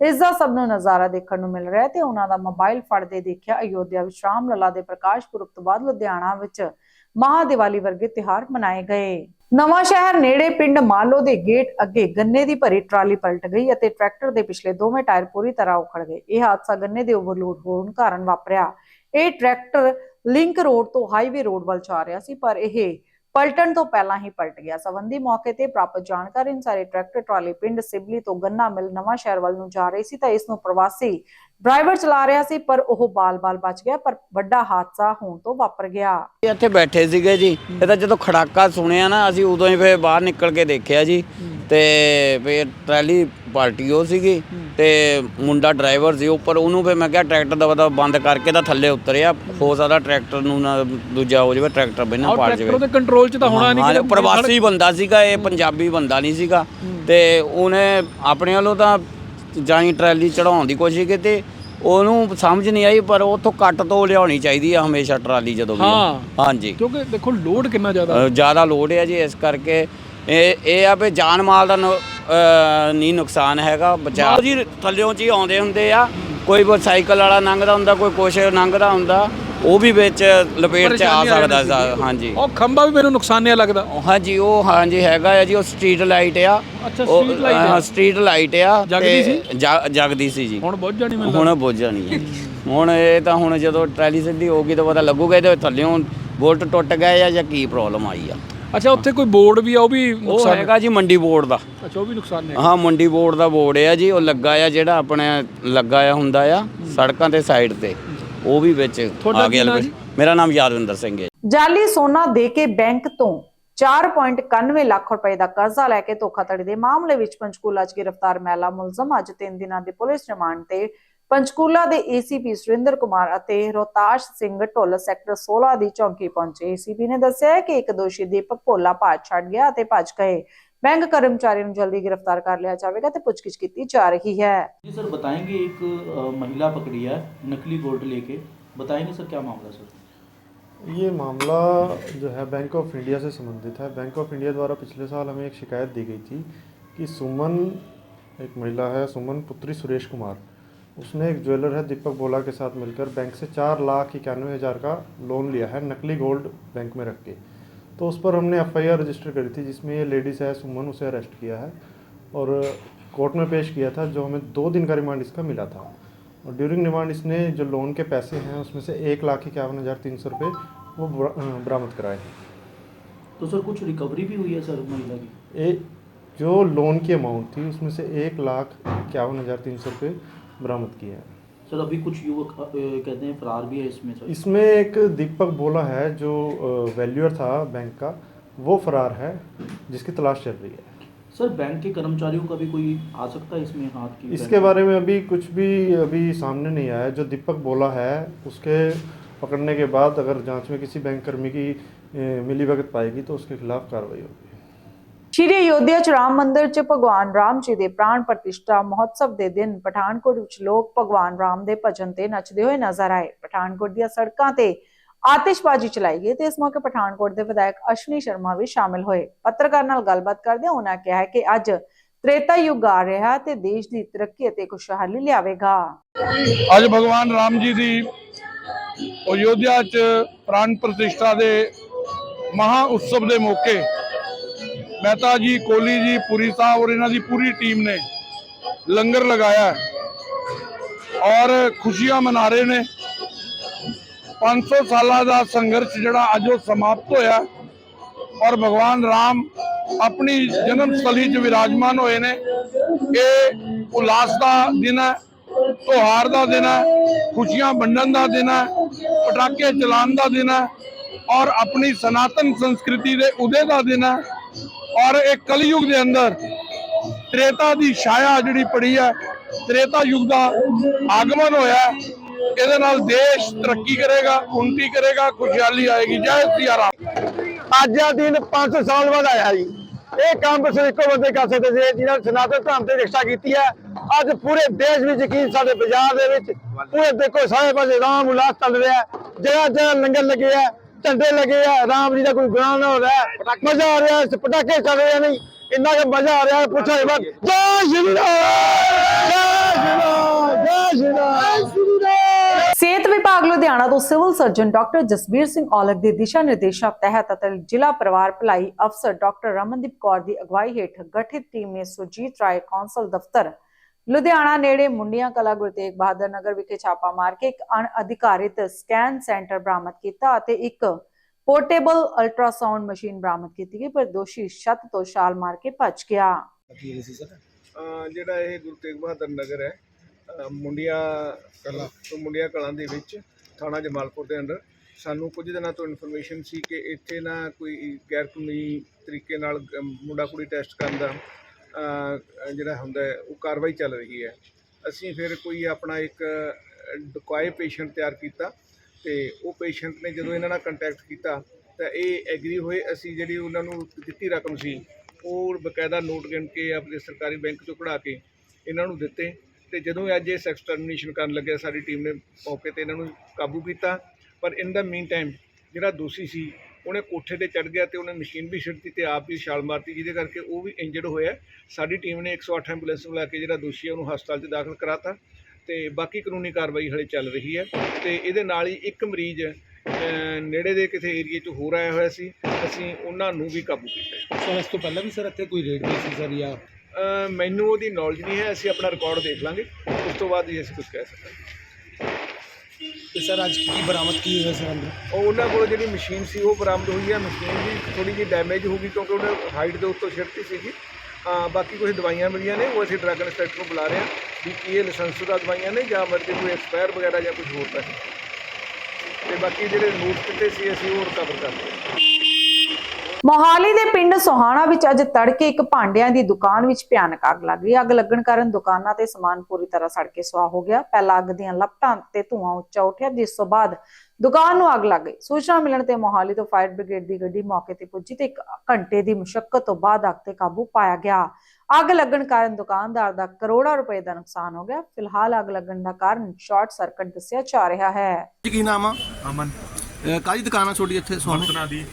ਇਸ ਦਾ ਸਭ ਨੂੰ ਨਜ਼ਾਰਾ ਦੇਖਣ ਨੂੰ ਮਿਲ ਰਿਹਾ ਤੇ ਉਹਨਾਂ ਦਾ ਮੋਬਾਈਲ ਫੜਦੇ ਦੇਖਿਆ ਅਯੋਧਿਆ ਵਿੱਚ ਰਾਮ ਲੱਲਾ ਦੇ ਪ੍ਰਕਾਸ਼ ਪੁਰਬ ਤੋਂ ਬਾਅਦ ਲੁਧਿਆਣਾ ਵਿੱਚ ਮਹਾ ਦੀਵਾਲੀ ਵਰਗੇ ਤਿਉਹਾਰ ਮਨਾਏ ਗਏ। ਨਵਾਂ ਸ਼ਹਿਰ ਨੇੜੇ ਪਿੰਡ ਮਾਲੋ ਦੇ ਗੇਟ ਅੱਗੇ ਗੰਨੇ ਦੀ ਭਰੀ ਟਰਾਲੀ ਪਲਟ ਗਈ ਅਤੇ ਟਰੈਕਟਰ ਦੇ ਪਿਛਲੇ ਦੋਵੇਂ ਟਾਇਰ ਪੂਰੀ ਤਰ੍ਹਾਂ ਉਖੜ ਗਏ। ਇਹ ਹਾਦਸਾ ਗੰਨੇ ਦੇ ਓਵਰਲੋਡ ਹੋਣ ਕਾਰਨ ਵਾਪਰਿਆ। ਇਹ ਟਰੈਕਟਰ ਲਿੰਕ ਰੋਡ ਤੋਂ ਹਾਈਵੇ ਰੋਡ ਵੱਲ ਜਾ ਰਿਹਾ ਸੀ, ਪਰ ਇਹ ਪਲਟਣ ਤੋਂ ਪਹਿਲਾਂ ਹੀ ਪਲਟ ਗਿਆ। ਸਬੰਧੀ ਮੌਕੇ ਤੇ ਪ੍ਰਾਪਤ ਜਾਣਕਾਰੀ ਅਨੁਸਾਰ ਇਹ ਟਰੈਕਟਰ ਟਰਾਲੀ ਪਿੰਡ ਸਿਬਲੀ ਤੋਂ ਗੰਨਾ ਮਿਲ ਨਵਾਂ ਸ਼ਹਿਰ ਵੱਲ ਨੂੰ ਜਾ ਰਹੀ ਸੀ, ਤਾਂ ਇਸ ਨੂੰ ਪ੍ਰਵਾਸੀ ਡਰਾਈਵਰ ਚਲਾ ਰਿਹਾ ਸੀ ਪਰ ਉਹ ਬਾਲ-ਬਾਲ ਬਚ ਗਿਆ ਪਰ ਵੱਡਾ ਹਾਦਸਾ ਹੋਣ ਤੋਂ ਵਾਪਰ ਗਿਆ। ਇੱਥੇ ਬੈਠੇ ਸੀਗੇ ਜੀ। ਇਹ ਤਾਂ ਜਦੋਂ ਖੜਾਕਾ ਸੁਣਿਆ ਨਾ ਅਸੀਂ ਉਦੋਂ ਹੀ ਫੇਰ ਬਾਹਰ ਨਿਕਲ ਕੇ ਦੇਖਿਆ ਜੀ। ਤੇ ਫੇਰ ਟਰਾਲੀ ਪਾਰਟੀ ਉਹ ਸੀਗੀ ਤੇ ਮੁੰਡਾ ਡਰਾਈਵਰ ਸੀ ਉੱਪਰ ਉਹਨੂੰ ਫੇਰ ਮੈਂ ਕਿਹਾ ਟਰੈਕਟਰ ਦਾ ਵਦਾ ਬੰਦ ਕਰਕੇ ਤਾਂ ਥੱਲੇ ਉਤਰਿਆ। ਹੋ ਸਕਦਾ ਟਰੈਕਟਰ ਨੂੰ ਨਾ ਦੂਜਾ ਹੋ ਜਾਵੇ ਟਰੈਕਟਰ ਬਿਨਾਂ ਪਾੜ ਜਾਵੇ ਟਰੈਕਟਰ ਦੇ ਕੰਟਰੋਲ 'ਚ ਤਾਂ ਹੋਣਾ ਨਹੀਂ ਕਿਤੇ ਪ੍ਰਵਾਸੀ ਬੰਦਾ ਸੀਗਾ ਇਹ ਪੰਜਾਬੀ ਬੰਦਾ ਨਹੀਂ ਸੀਗਾ। ਤੇ ਉਹਨੇ ਆਪਣੇ ਵੱਲੋਂ ਤਾਂ ਜਾਈ ਟਰਾਲੀ ਚੜਾਉਣ ਦੀ ਕੋਸ਼ਿਸ਼ ਕੀਤੀ ਉਹਨੂੰ ਸਮਝ ਨਹੀਂ ਆਈ ਪਰ ਉੱਥੋਂ ਕੱਟ ਤੋਂ ਲਿਆਉਣੀ ਚਾਹੀਦੀ ਆ ਹਮੇਸ਼ਾ ਟਰਾਲੀ ਜਦੋਂ ਵੀ ਹਾਂ। ਹਾਂਜੀ। ਕਿਉਂਕਿ ਦੇਖੋ ਲੋਡ ਕਿੰਨਾ ਜ਼ਿਆਦਾ ਅ, ਜ਼ਿਆਦਾ ਲੋਡ ਹੈ ਜੀ ਇਸ ਕਰਕੇ ਇਹ ਇਹ ਆ ਵੀ ਜਾਨ ਮਾਲ ਦਾ ਨੁ- ਅ, ਨਹੀਂ ਨੁਕਸਾਨ ਹੈਗਾ ਬਚਾਅ ਜੀ ਥੱਲਿਓਂ ਚ ਹੀ ਆਉਂਦੇ ਹੁੰਦੇ ਆ। ਕੋਈ ਸਾਈਕਲ ਵਾਲਾ ਲੰਘਦਾ ਹੁੰਦਾ ਕੋਈ ਕੁਛ ਲੰਘਦਾ ਹੁੰਦਾ। ਉਹ ਵੀ ਵਿੱਚ ਲਪੇਟ ਚ ਆ ਪਰੇਸ਼ਾਨੀ ਆ ਸਕਦਾ ਜਾਂਦੀ ਸੀ, ਹਾਂਜੀ। ਉਹ ਖੰਭਾ ਵੀ ਮੈਨੂੰ ਨੁਕਸਾਨਿਆ ਲੱਗਦਾ। ਹਾਂਜੀ ਉਹ ਹਾਂਜੀ ਹੈਗਾ ਆ ਜੀ ਉਹ ਸਟਰੀਟ ਲਾਈਟ ਆ। ਅੱਛਾ, ਉਹ, street light ਆ। ਹਾਂ ਸਟਰੀਟ ਲਾਈਟ ਆ ਜਗਦੀ ਤੇ ਸੀ? ਜ- ਜਗਦੀ ਸੀ ਜੀ। ਹੁਣ ਬਹੁਤ ਜਾਣੀ ਮੈਨੂੰ ਹੁਣ ਬੁੱਝ ਜਾਣੀ ਹੈ ਹੁਣ ਇਹ ਤਾਂ ਹੁਣ ਜਦੋਂ ਟਰੈਲੀ ਸਿੱਧੀ ਹੋ ਗਈ ਤਾਂ ਪਤਾ ਲੱਗੂਗਾ ਇਹਦੇ ਥੱਲਿਓਂ ਬੋਲਟ ਟੁੱਟ ਗਏ ਆ ਜਾਂ ਕੀ ਪ੍ਰੋਬਲਮ ਆਈ ਆ। ਅੱਛਾ ਉੱਥੇ ਕੋਈ ਬੋਰਡ ਵੀ ਆ ਉਹ ਵੀ ਉਹ ਨੁਕਸਾਨ ਹੈਗਾ ਜੀ ਮੰਡੀ ਬੋਰਡ ਦਾ। ਅੱਛਾ ਉਹ ਵੀ ਨੁਕਸਾਨ ਹੈ ਹਾਂ ਮੰਡੀ ਬੋਰਡ ਦਾ ਬੋਰਡ ਆ ਜੀ ਉਹ ਲੱਗਾ ਆ ਜਿਹੜਾ ਆਪਣੇ ਲੱਗਾ ਆ ਹੁੰਦਾ ਆ ਸੜਕਾਂ ਤੇ ਸਾਈਡ ਤੇ। ਉਹ ਵੀ ਵਿੱਚ ਆ ਗਿਆ? ਮੇਰਾ ਨਾਮ ਯਾਦਵਿੰਦਰ ਸਿੰਘ ਹੈ। ਜਾਲੀ ਸੋਨਾ ਦੇ ਕੇ ਬੈਂਕ ਤੋਂ 4.91 ਲੱਖ ਰੁਪਏ ਦਾ ਕਰਜ਼ਾ ਲੈ ਕੇ ਧੋਖਾਧੜੀ ਦੇ ਮਾਮਲੇ ਵਿੱਚ ਪੰਚਕੂਲਾ 'ਚ ਗ੍ਰਿਫਤਾਰ ਮਹਿਲਾ ਮੁਲਜ਼ਮ। ਅੱਜ 3 ਦਿਨਾਂ ਦੇ ਪੁਲਿਸ ਰਿਮਾਂਡ ਤੇ ਪੰਚਕੂਲਾ ਦੇ ਏਸੀਪੀ ਸੁਰਿੰਦਰ ਕੁਮਾਰ ਅਤੇ ਰੋਤਾਸ਼ ਸਿੰਘ ਢੁੱਲ ਸੈਕਟਰ 16 ਦੀ ਚੌਂਕੀ ਪਹੁੰਚੇ। ਏਸੀਪੀ ਨੇ ਦੱਸਿਆ ਕਿ ਇੱਕ ਦੋਸ਼ੀ ਦੀਪਕ ਭੋਲਾ ਭਾਜ ਛੱਡ ਗਿਆ ਅਤੇ ਭੱਜ ਗਏ। ਬੈਂਕ ਕਰਮਚਾਰੀ ਨੂੰ ਜਲਦੀ ਗ੍ਰਿਫਤਾਰ ਕਰ ਲਿਆ ਜਾਵੇਗਾ ਤੇ ਪੁੱਛਗਿੱਛ ਕੀਤੀ ਜਾ ਰਹੀ ਹੈ जी सर बताएंगे एक अ, महिला पकड़ी है नकली गोल्ड लेके बताएंगे सर क्या मामला सर ये मामला जो है बैंक ऑफ इंडिया से संबंधित है बैंक ऑफ इंडिया द्वारा पिछले साल हमें एक शिकायत दी गई थी कि सुमन एक महिला है सुमन पुत्री सुरेश कुमार उसने एक ज्वेलर है दीपक बोला के साथ मिलकर बैंक से चार लाख इक्यानवे हज़ार का लोन लिया है नकली गोल्ड बैंक में रख के तो उस पर हमने एफआईआर रजिस्टर करी थी जिसमें ये लेडीज़ है सुमन उसे अरेस्ट किया है और कोर्ट में पेश किया था जो हमें दो दिन का रिमांड इसका मिला था। और ड्यूरिंग रिमांड इसने जो लोन के पैसे हैं उसमें से एक लाख इक्यावन हज़ार तीन सौ रुपये वो बरामद कराए हैं। तो सर कुछ रिकवरी भी हुई है सर महिला की? ए जो लोन की अमाउंट थी उसमें से एक लाख इक्यावन हज़ार तीन सौ रुपये बरामद किए हैं। सर अभी कुछ युवक कहते हैं फरार भी है इसमें सर। इसमें एक दीपक बोला है जो वैल्यूअर था बैंक का वो फरार है जिसकी तलाश चल रही है। सर बैंक के कर्मचारियों का भी कोई आ सकता है इसमें हाथ की इसके बारे में अभी कुछ भी अभी सामने नहीं आया जो दीपक बोला है उसके पकड़ने के बाद अगर जाँच में किसी बैंक कर्मी की मिली भगत पाएगी तो उसके खिलाफ कार्रवाई होगी। ਸ਼੍ਰੀ ਅਯੋਧਿਆ ਚ ਰਾਮ ਮੰਦਿਰ ਚ ਭਗਵਾਨ ਰਾਮ ਜੀ ਦੇ ਪ੍ਰਾਣ ਪ੍ਰਤਿਸ਼ਠਾ ਮਹੋਤਸਵ ਦੇ ਦਿਨ ਪਠਾਨਕੋਟ ਵਿੱਚ ਲੋਕ ਭਗਵਾਨ ਰਾਮ ਦੇ ਭਜਨ ਤੇ ਨੱਚਦੇ ਹੋਏ ਨਜ਼ਰ ਆਏ। ਪਠਾਨਕੋਟ ਦੀਆਂ ਸੜਕਾਂ ਤੇ ਆਤਿਸ਼ਬਾਜ਼ੀ ਚਲਾਈ ਗਈ ਤੇ ਇਸ ਮੌਕੇ ਪਠਾਨਕੋਟ ਦੇ ਵਿਧਾਇਕ ਅਸ਼ਵਨੀ ਸ਼ਰਮਾ ਵੀ ਸ਼ਾਮਿਲ ਹੋਏ। ਪੱਤਰਕਾਰ ਨਾਲ ਗੱਲਬਾਤ ਕਰਦਿਆਂ ਉਹਨਾਂ ਕਿਹਾ ਕਿ ਅੱਜ ਤ੍ਰੇਤਾ ਯੁੱਗ ਆ ਰਿਹਾ ਤੇ ਦੇਸ਼ ਦੀ ਤਰੱਕੀ ਅਤੇ ਖੁਸ਼ਹਾਲੀ ਲਿਆਵੇਗਾ। ਅੱਜ ਭਗਵਾਨ ਰਾਮ ਜੀ ਦੀ ਅਯੋਧਿਆ 'ਚ ਪ੍ਰਾਣ ਪ੍ਰਤਿਸ਼ਠਾ ਦੇ ਮਹਾ ਉਤਸਵ ਦੇ ਮੌਕੇ ਮਹਿਤਾ ਜੀ ਕੋਲੀ ਜੀ, ਪੁਰੀ ਸਾਹਿਬ ਔਰ ਇਹਨਾਂ ਦੀ ਪੂਰੀ ਟੀਮ ਨੇ ਲੰਗਰ ਲਗਾਇਆ ਔਰ ਖੁਸ਼ੀਆਂ ਮਨਾ ਰਹੇ ਨੇ। 500 ਸਾਲਾਂ ਦਾ ਸੰਘਰਸ਼ ਜਿਹੜਾ ਅੱਜ ਉਹ ਸਮਾਪਤ ਹੋਇਆ ਔਰ ਭਗਵਾਨ ਰਾਮ ਆਪਣੀ ਜਨਮ ਸਥਲੀ 'ਚ ਵਿਰਾਜਮਾਨ ਹੋਏ ਨੇ। ਇਹ ਉਲਾਸ ਦਾ ਦਿਨ ਹੈ, ਤਿਉਹਾਰ ਦਾ ਦਿਨ ਹੈ, ਖੁਸ਼ੀਆਂ ਵੰਡਣ ਦਾ ਦਿਨ ਹੈ, ਪਟਾਕੇ ਚਲਾਉਣ ਦਾ ਦਿਨ ਹੈ ਔਰ ਆਪਣੀ ਸਨਾਤਨ ਸੰਸਕ੍ਰਿਤੀ ਦੇ ਉਦੇ ਦਾ ਦਿਨ ਹੈ। ਔਰ ਇਹ ਕਲਯੁਗ ਦੇ ਅੰਦਰ ਤ੍ਰੇਤਾ ਦੀ ਛਾਇਆ ਜਿਹੜੀ ਪੜੀ ਹੈ, ਤ੍ਰੇਤਾ ਯੁੱਗ ਦਾ ਆਗਮਨ ਹੋਇਆ ਇਹਦੇ ਨਾਲ ਦੇਸ਼ ਤਰੱਕੀ ਕਰੇਗਾ ਉન્નਤੀ ਕਰੇਗਾ, ਖੁਸ਼ਹਾਲੀ ਆਏਗੀ। ਜੈ ਸਿਆ ਅੱਜ ਦਾ ਦਿਨ 500 ਸਾਲ ਬਾਅਦ ਆਇਆ ਜੀ। ਇਹ ਕੰਮ ਸਿਰਫ ਇੱਕੋ ਬੰਦੇ ਕਰ ਸਕਦੇ ਸੀ ਜਿਹਨਾਂ ਨੇ ਸਨਾਤਨ ਧਰਮ ਤੇ ਰਿਕਸ਼ਾ ਕੀਤੀ ਹੈ। ਅੱਜ ਪੂਰੇ ਦੇਸ਼ ਵਿੱਚ ਯਕੀਨ ਸਾਡੇ ਬਾਜ਼ਾਰ ਦੇ ਵਿੱਚ, ਪੂਰੇ ਦੇਖੋ ਸਾਰੇ ਪਾਸੇ ਰਾਮ ਉਲਾਸ ਚੱਲ ਰਿਹਾ ਹੈ। ਜਗ੍ਹਾ ਜਗ੍ਹਾ ਲੰਗਰ ਲੱਗੇ ਆ ਝੰਡੇ ਲੱਗੇ ਆ, ਰਾਮ ਜੀ ਦਾ ਕੋਈ ਗੁਨਾਹ ਨਾ ਹੋ ਰਿਹਾ ਮਜ਼ਾ ਆ ਰਿਹਾ ਪਟਾਕੇ ਚੱਲ ਰਹੇ ਨਹੀਂ, ਇੰਨਾ ਕਿ ਮਜ਼ਾ ਆ ਰਿਹਾ ਪੁੱਛੋ ਇਹ ਬਾਤ ਜੈ ਸ਼੍ਰੀ ਰਾਮ! ਜੈ ਸ਼੍ਰੀ ਰਾਮ! ਜੈ ਸ਼੍ਰੀ ਰਾਮ! ਸਿਹਤ ਵਿਭਾਗ ਲੁਧਿਆਣਾ ਤੋਂ civil surgeon doctor Jasbir Singh Aulakh ਦੇ ਦਿਸ਼ਾ ਨਿਰਦੇਸ਼ਾਂ ਤਹਿਤ ਅਤੇ ਜ਼ਿਲ੍ਹਾ ਪਰਿਵਾਰ ਭਲਾਈ ਅਫਸਰ ਡਾਕਟਰ ਰਮਨਦੀਪ ਕੌਰ ਦੀ ਅਗਵਾਈ ਹੇਠ ਗਠਿਤ ਟੀਮ ਨੇ ਸੁਰਜੀਤ ਰਾਏ ਕੌਂਸਲ ਦਫ਼ਤਰ ਲੁਧਿਆਣਾ ਨੇੜੇ ਮੁੰਡੀਆਂ ਕਲਾ ਗੁਰੂ ਤੇਗ ਬਹਾਦਰ ਨਗਰ ਵਿਖੇ ਛਾਪਾ ਮਾਰ ਕੇ ਇੱਕ ਅਣਅਧਿਕਾਰਿਤ ਸਕੈਨ ਸੈਂਟਰ ਬਰਾਮਦ ਕੀਤਾ ਅਤੇ ਇੱਕ ਪੋਰਟੇਬਲ ਅਲਟਰਾਸਾਊਂਡ ਮਸ਼ੀਨ ਬਰਾਮਦ ਕੀਤੀ ਗਈ ਪਰ ਦੋਸ਼ੀ ਛੱਤ ਤੋਂ ਛਾਲ ਮਾਰ ਕੇ ਭੱਜ ਗਿਆ। ਜਿਹੜਾ ਇਹ ਗੁਰੂ ਤੇਗ ਬਹਾਦਰ ਨਗਰ ਹੈ ਮੁੰਡਿਆ ਕਲਾ ਤੋਂ ਮੁੰਡਿਆ ਕਲਾਂ ਦੇ ਵਿੱਚ ਥਾਣਾ ਜਮਾਲਪੁਰ ਦੇ ਅੰਡਰ ਸਾਨੂੰ ਕੁਝ ਦਿਨਾਂ ਤੋਂ ਇਨਫੋਰਮੇਸ਼ਨ ਸੀ ਕਿ ਇੱਥੇ ਨਾ ਕੋਈ ਗੈਰ ਕਾਨੂੰਨੀ ਤਰੀਕੇ ਨਾਲ ਮੁੰਡਾ ਕੁੜੀ ਟੈਸਟ ਕਰਨ ਦਾ ਜਿਹੜਾ ਹੁੰਦਾ ਉਹ ਕਾਰਵਾਈ ਚੱਲ ਰਹੀ ਹੈ। ਅਸੀਂ ਫਿਰ ਕੋਈ ਆਪਣਾ ਇੱਕ ਡੁਕਾਏ ਪੇਸ਼ੈਂਟ ਤਿਆਰ ਕੀਤਾ ਤੇ ਉਹ ਪੇਸ਼ੈਂਟ ਨੇ ਜਦੋਂ ਇਹਨਾਂ ਨਾਲ ਕੰਟੈਕਟ ਕੀਤਾ, ਤਾਂ ਇਹ ਐਗਰੀ ਹੋਏ, ਅਸੀਂ ਜਿਹੜੀ ਉਹਨਾਂ ਨੂੰ ਦਿੱਤੀ ਰਕਮ ਸੀ, ਉਹ ਬਕਾਇਦਾ ਨੋਟ ਗਿਣ ਕੇ ਆਪਣੇ ਸਰਕਾਰੀ ਬੈਂਕ ਚੋਂ ਕਢਾ ਕੇ ਇਹਨਾਂ ਨੂੰ ਦਿੱਤੇ ਤੇ ਜਦੋਂ ਅੱਜ ਇਹ ਸੈਕਸ ਟਰਮੀਨੇਸ਼ਨ ਕਰਨ ਲੱਗਿਆ, ਸਾਡੀ ਟੀਮ ਨੇ ਮੌਕੇ ਤੇ ਇਹਨਾਂ ਨੂੰ ਕਾਬੂ ਕੀਤਾ। ਪਰ ਇਨ ਦਾ ਮੀਨ ਟਾਈਮ ਜਿਹੜਾ ਦੋਸ਼ੀ ਸੀ ਉਹਨੇ ਕੋਠੇ ਤੇ ਚੜ ਗਿਆ ਤੇ ਉਹਨੇ ਮਸ਼ੀਨ ਵੀ ਛੱਡਤੀ ਤੇ ਆਪ ਵੀ ਛਾਲ ਮਾਰਤੀ ਜਿਹਦੇ ਕਰਕੇ ਉਹ ਵੀ ਇੰਜਰਡ ਹੋਇਆ। ਸਾਡੀ ਟੀਮ ਨੇ 108 ਐਂਬੂਲੈਂਸ ਬੁਲਾ ਕੇ ਜਿਹੜਾ ਦੋਸ਼ੀ ਹੈ ਉਹਨੂੰ ਹਸਪਤਾਲ 'ਚ ਦਾਖਲ ਕਰਾਤਾ ਤੇ ਬਾਕੀ ਕਾਨੂੰਨੀ ਕਾਰਵਾਈ ਹਲੇ ਚੱਲ ਰਹੀ ਹੈ ਤੇ ਇਹਦੇ ਨਾਲ ਹੀ ਇੱਕ ਮਰੀਜ਼ ਨੇੜੇ ਦੇ ਕਿਸੇ ਏਰੀਏ 'ਚ ਹੋਰ ਆਇਆ ਹੋਇਆ ਸੀ ਅਸੀਂ ਉਹਨਾਂ ਨੂੰ ਵੀ ਕਾਬੂ ਕੀਤਾ ਸਰ ਇਸ ਤੋਂ ਪਹਿਲਾਂ ਵੀ ਸਰ ਇੱਥੇ ਕੋਈ ਰੇਡ ਹੋਈ ਸੀ ਸਰ ਜਾਂ ਮੈਨੂੰ ਉਹਦੀ ਨੌਲੇਜ ਨਹੀਂ ਹੈ ਅਸੀਂ ਆਪਣਾ ਰਿਕਾਰਡ ਦੇਖ ਲਾਂਗੇ ਉਸ ਤੋਂ ਬਾਅਦ ਹੀ ਅਸੀਂ ਕੁਝ ਕਹਿ ਸਕਦੇ ਤੇ ਸਰ ਅੱਜ ਕੀ ਬਰਾਮਦ ਕੀ ਹੋਇਆ ਸਰ ਅੰਦਰ? ਉਹ ਉਹਨਾਂ ਕੋਲ ਜਿਹੜੀ ਮਸ਼ੀਨ ਸੀ ਉਹ ਬਰਾਮਦ ਹੋਈ ਹੈ। ਮਸ਼ੀਨ ਵੀ ਥੋੜੀ ਜਿਹੀ ਡੈਮੇਜ ਹੋ ਗਈ ਕਿਉਂਕਿ ਉਹਨੇ ਹਾਈਟ ਦੇ ਉੱਤੋਂ ਛਿੜਤੀ ਸੀਗੀ। ਅਹ, ਬਾਕੀ ਕੁਝ ਦਵਾਈਆਂ ਮਿਲੀਆਂ ਨੇ ਉਹ ਅਸੀਂ ਡਰੱਗ ਇੰਸਪੈਕਟਰ ਨੂੰ ਬੁਲਾ ਰਹੇ ਹਾਂ ਵੀ ਕੀ ਇਹ ਲਾਇਸੈਂਸਸ਼ੁਦਾ ਦਵਾਈਆਂ ਨੇ ਜਾਂ ਮਰਦੇ ਕੋਈ ਐਕਸਪਾਇਰ ਵਗੈਰਾ ਜਾਂ ਕੁਝ ਹੋਰ ਤਾਂ ਨਹੀਂ। ਤੇ ਬਾਕੀ ਜਿਹੜੇ ਨੋਟ ਕੀਤੇ ਸੀ ਅਸੀਂ ਉਹ ਰਿਕਵਰ ਕਰ ਲਏ। ਮੋਹਾਲੀ ਦੇ ਪਿੰਡ ਸੋਹਾਣਾ ਵਿੱਚ ਅੱਜ ਤੜਕੇ ਇੱਕ ਭਾਂਡਿਆਂ ਦੀ ਦੁਕਾਨ ਵਿੱਚ ਭਿਆਨਕ ਅੱਗ ਲੱਗ ਗਈ। ਅੱਗ ਲੱਗਣ ਕਾਰਨ ਦੁਕਾਨਾਂ ਤੇ ਸਮਾਨ ਪੂਰੀ ਤਰ੍ਹਾਂ ਸੜ ਕੇ ਸੁਆਹ ਹੋ ਗਿਆ। ਪਹਿਲਾਂ ਅੱਗ ਦੀਆਂ ਲਪਟਾਂ ਤੇ ਧੂਆਂ ਉੱਚਾ ਉੱਠਿਆ ਜਿਸ ਤੋਂ ਬਾਅਦ ਦੁਕਾਨ ਨੂੰ ਅੱਗ ਲੱਗ ਗਈ। ਸੂਚਨਾ ਮਿਲਣ ਤੇ ਮੋਹਾਲੀ ਤੋਂ ਫਾਇਰ ਬ੍ਰਿਗੇਡ ਦੀ ਗੱਡੀ ਮੌਕੇ ਤੇ ਪੁੱਜੀ ਤੇ ਇੱਕ ਘੰਟੇ ਦੀ ਮੁਸ਼ਕਲ ਤੋਂ ਬਾਅਦ ਅੱਗ ਤੇ ਕਾਬੂ ਪਾਇਆ ਗਿਆ। ਅੱਗ ਲੱਗਣ ਕਾਰਨ ਦੁਕਾਨਦਾਰ ਦਾ ਕਰੋੜਾਂ ਰੁਪਏ ਦਾ ਨੁਕਸਾਨ ਹੋ ਗਿਆ। ਫਿਲਹਾਲ ਅੱਗ ਲੱਗਣ ਦਾ ਕਾਰਨ ਸ਼ਾਰਟ ਸਰਕਟ ਦੱਸਿਆ ਜਾ ਰਿਹਾ ਹੈ। ਕੀ ਨਾਮ ਆ? ਅਮਨ। ਕਾਹਦੀ ਦੁਕਾਨ ਆ ਤੁਹਾਡੀ ਇੱਥੇ ਬਰਤਨਾਂ ਦੀ।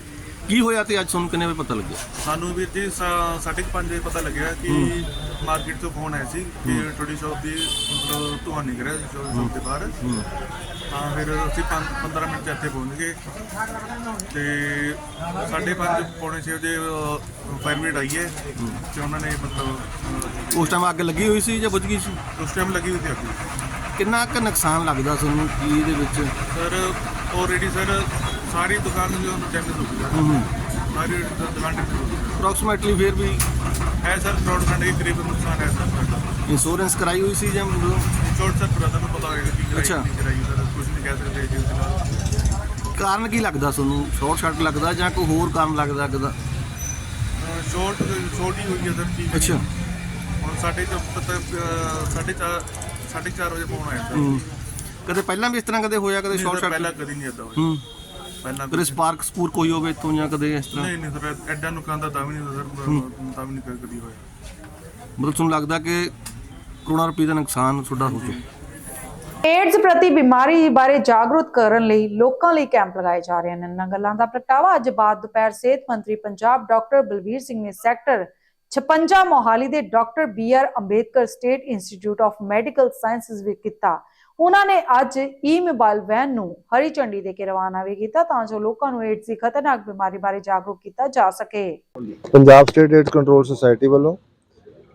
ਕੀ ਹੋਇਆ ਤੇ ਅੱਜ ਤੁਹਾਨੂੰ ਕਿੰਨੇ ਵਜੇ ਪਤਾ ਲੱਗਿਆ? ਸਾਨੂੰ ਵੀਰ ਜੀ ਸਾ- ਸਾਢੇ ਕੁ ਪੰਜ ਵਜੇ ਪਤਾ ਲੱਗਿਆ ਕਿ ਮਾਰਕੀਟ ਤੋਂ ਫੋਨ ਆਇਆ ਸੀ ਕਿ ਤੁਹਾਡੀ ਸ਼ਾਪ ਦੀ ਮਤਲਬ ਧੂਆਂ ਨਿਕਲ ਰਿਹਾ ਸੀ ਸ਼ਾਪ ਦੇ ਬਾਹਰ। ਹਾਂ। ਫਿਰ ਅਸੀਂ 15 ਮਿੰਟ 'ਚ ਇੱਥੇ ਪਹੁੰਚ ਗਏ। ਤੇ ਸਾਢੇ ਪੰਜ ਪੌਣੇ ਛੇ ਵਜੇ ਫਾਇਰ ਬ੍ਰਿਗੇਡ ਆਈ ਹੈ ਤੇ ਉਹਨਾਂ ਨੇ ਮਤਲਬ ਉਸ ਟਾਈਮ ਅੱਗ ਲੱਗੀ ਹੋਈ ਸੀ ਜਾਂ ਬੁਝ ਗਈ ਸੀ? ਉਸ ਟਾਈਮ ਲੱਗੀ ਹੋਈ ਸੀ ਅੱਗ। ਕਿੰਨਾ ਕੁ ਨੁਕਸਾਨ ਲੱਗਦਾ ਤੁਹਾਨੂੰ ਕੀ ਇਹਦੇ ਵਿੱਚ? ਸਰ ਆਲਰੇਡੀ ਸਰ ਸਾਰੀ ਦੁਕਾਨ ਜੋ ਡੈਮੇਜ ਹੋ ਸਾਰੀ ਦੁਕਾਨ ਡੈਮੇਜ ਹੋ ਗਈ ਅਪਰੋਕਸੀਮੇਟਲੀ ਫਿਰ ਵੀ ਹੈ ਸਰ ਖੰਡ ਦੇ ਕਰੀਬ ਨੁਕਸਾਨ ਹੈ ਸਰ ਸਾਡਾ ਇੰਸ਼ੋਰੈਂਸ ਕਰਾਈ ਹੋਈ ਸੀ ਜਾਂ ਸ਼ੋਰਟ ਸਰ ਬ੍ਰਦਰ ਨੂੰ ਪਤਾ ਹੋਏਗਾ ਕੀ ਕਰਾਈ ਕਰਾਈ ਸਰ ਕੁਝ ਨਹੀਂ ਕਹਿ ਸਕਦੇ ਜੀ ਉਸ ਨਾਲ। ਕਾਰਨ ਕੀ ਲੱਗਦਾ ਤੁਹਾਨੂੰ? ਸ਼ਾਰਟ ਸਰਕਟ ਲੱਗਦਾ ਜਾਂ ਕੋਈ ਹੋਰ ਕਾਰਨ ਲੱਗਦਾ ਅੱਗ ਦਾ? ਸ਼ੋਰਟ ਸ਼ੋਰਟ ਹੀ ਹੋਈ ਹੈ ਸਰ ਕੀ ਕਰੀਏ? ਅੱਛਾ। ਹੁਣ ਸਾਡੇ ਤੋਂ ਪਤਾ ਸਾਢੇ ਚਾਰ ਵਜੇ ਫੋਨ ਆਇਆ। ਸਰ। ਕਦੇ ਪਹਿਲਾਂ ਵੀ ਇਸ ਤਰ੍ਹਾਂ ਕਦੇ ਹੋਇਆ ਕਦੇ ਸ਼ਾਰਟ ਸਰ, ਸਰਕਟ ਪਹਿਲਾਂ ਕਦੀ ਨਹੀਂ ਏਦਾਂ ਹੋਇਆ। ਪਹਿਲਾਂ ਕਦੇ ਸਪਾਰਕ ਸਪੂਰ ਕੋਈ ਹੋਵੇ ਇੱਥੋਂ ਜਾਂ ਕਦੇ ਇਸ ਤਰ੍ਹਾਂ? ਨਹੀਂ ਨਹੀਂ ਸਰ ਐਡਾ ਨੁਕਸਾਨ ਤਾਂ ਤਾਂ ਵੀ ਨਹੀਂ ਸਰ। ਤਾਂ ਵੀ ਨਹੀਂ ਕਦੀ ਹੋਇਆ। ਮਤਲਬ ਤੁਹਾਨੂੰ ਲੱਗਦਾ ਕਿ ਕਰੋੜਾਂ ਰੁਪਏ ਦਾ ਨੁਕਸਾਨ ਤੁਹਾਡਾ ਹੋ ਚੁੱਕਾ? ਏਡਜ਼ ਪ੍ਰਤੀ ਬਿਮਾਰੀ ਬਾਰੇ ਜਾਗਰੂਕ ਕਰਨ ਲਈ ਲੋਕਾਂ ਲਈ ਕੈਂਪ ਲਗਾਏ ਜਾ ਰਹੇ ਹਨ ਇਹਨਾਂ ਗੱਲਾਂ ਦਾ ਪ੍ਰਗਟਾਵਾ ਅੱਜ ਬਾਅਦ ਦੁਪਹਿਰ ਸਿਹਤ ਮੰਤਰੀ ਪੰਜਾਬ ਡਾਕਟਰ ਬਲਵੀਰ ਸਿੰਘ ਨੇ ਸੈਕਟਰ 56 ਮੋਹਾਲੀ ਦੇ doctor B R Ambedkar state institute of medical sciences ਵਿੱਚ ਕੀਤਾ। ਉਹਨਾਂ ਨੇ ਅੱਜ ਈ ਮੋਬਾਈਲ ਵੈਨ ਨੂੰ ਹਰੀ ਝੰਡੀ ਦੇ ਕੇ ਰਵਾਨਾ ਵੀ ਕੀਤਾ ਤਾਂ ਜੋ ਲੋਕਾਂ ਨੂੰ ਏਡਜ਼ ਦੀ ਖਤਰਨਾਕ ਬਿਮਾਰੀ ਬਾਰੇ ਜਾਗਰੂਕ ਕੀਤਾ ਜਾ ਸਕੇ। Punjab state aid control society ਵੱਲੋਂ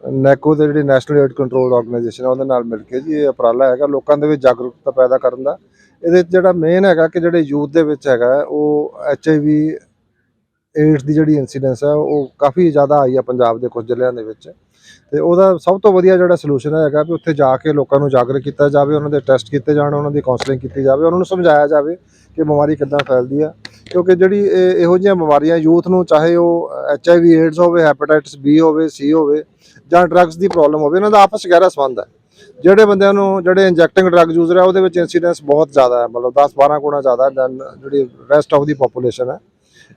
ਨੈਕੋ ਦੇ ਜਿਹੜੀ ਨੈਸ਼ਨਲ ਏਡ ਕੰਟਰੋਲ ਆਰਗੇਨਾਈਜੇਸ਼ਨ ਹੈ ਉਹਦੇ ਨਾਲ ਮਿਲ ਕੇ ਜੀ ਇਹ ਉਪਰਾਲਾ ਹੈਗਾ ਲੋਕਾਂ ਦੇ ਵਿੱਚ ਜਾਗਰੂਕਤਾ ਪੈਦਾ ਕਰਨ ਦਾ। ਇਹਦੇ ਜਿਹੜਾ ਮੇਨ ਹੈਗਾ ਕਿ ਜਿਹੜੇ ਯੂਥ ਦੇ ਵਿੱਚ ਹੈਗਾ, ਉਹ ਐਚ ਆਈ ਵੀ ਏਡਸ ਦੀ ਜਿਹੜੀ ਇਨਸੀਡੈਂਸ ਹੈ ਉਹ ਕਾਫੀ ਜ਼ਿਆਦਾ ਆਈ ਹੈ ਪੰਜਾਬ ਦੇ ਕੁਝ ਜ਼ਿਲ੍ਹਿਆਂ ਦੇ ਵਿੱਚ। ਤੇ ਉਹਦਾ ਸਭ ਤੋਂ ਵਧੀਆ ਜਿਹੜਾ ਸੋਲੂਸ਼ਨ ਹੈਗਾ ਵੀ ਉੱਥੇ ਜਾ ਕੇ ਲੋਕਾਂ ਨੂੰ ਜਾਗਰੂਕ ਕੀਤਾ ਜਾਵੇ, ਉਹਨਾਂ ਦੇ ਟੈਸਟ ਕੀਤੇ ਜਾਣ, ਉਹਨਾਂ ਦੀ ਕਾਉਂਸਲਿੰਗ ਕੀਤੀ ਜਾਵੇ, ਉਹਨਾਂ ਨੂੰ ਸਮਝਾਇਆ ਜਾਵੇ ਕਿ ਬਿਮਾਰੀ ਕਿੱਦਾਂ ਫੈਲਦੀ ਆ। ਕਿਉਂਕਿ ਜਿਹੜੀ ਇਹ- ਇਹੋ ਜਿਹੀਆਂ ਬਿਮਾਰੀਆਂ ਯੂਥ ਨੂੰ ਚਾਹੇ ਉਹ ਐਚ ਆਈ ਵੀ ਏਡਸ ਹੋਵੇ ਹੈਪੇਟਾਈਟਸ ਬੀ ਹੋਵੇ ਸੀ ਹੋਵੇ ਜਾਂ ਡਰੱਗਸ ਦੀ ਪ੍ਰੋਬਲਮ ਹੋਵੇ, ਇਹਨਾਂ ਦਾ ਆਪਸ 'ਚ ਗਹਿਰਾ ਸੰਬੰਧ ਹੈ ਜਿਹੜੇ ਬੰਦਿਆਂ ਨੂੰ, ਜਿਹੜੇ ਇੰਜੈਕਟਿੰਗ ਡਰੱਗ ਯੂਜ਼ਰ ਹੈ ਉਹਦੇ ਵਿੱਚ ਇਨਸੀਡੈਂਸ ਬਹੁਤ ਜ਼ਿਆਦਾ ਹੈ ਮਤਲਬ 10 12 ਗੁਣਾ ਜ਼ਿਆਦਾ ਦੈਨ ਜਿਹੜੀ ਰੈਸਟ ਆਫ ਦੀ ਪੋਪੂਲੇਸ਼ਨ ਹੈ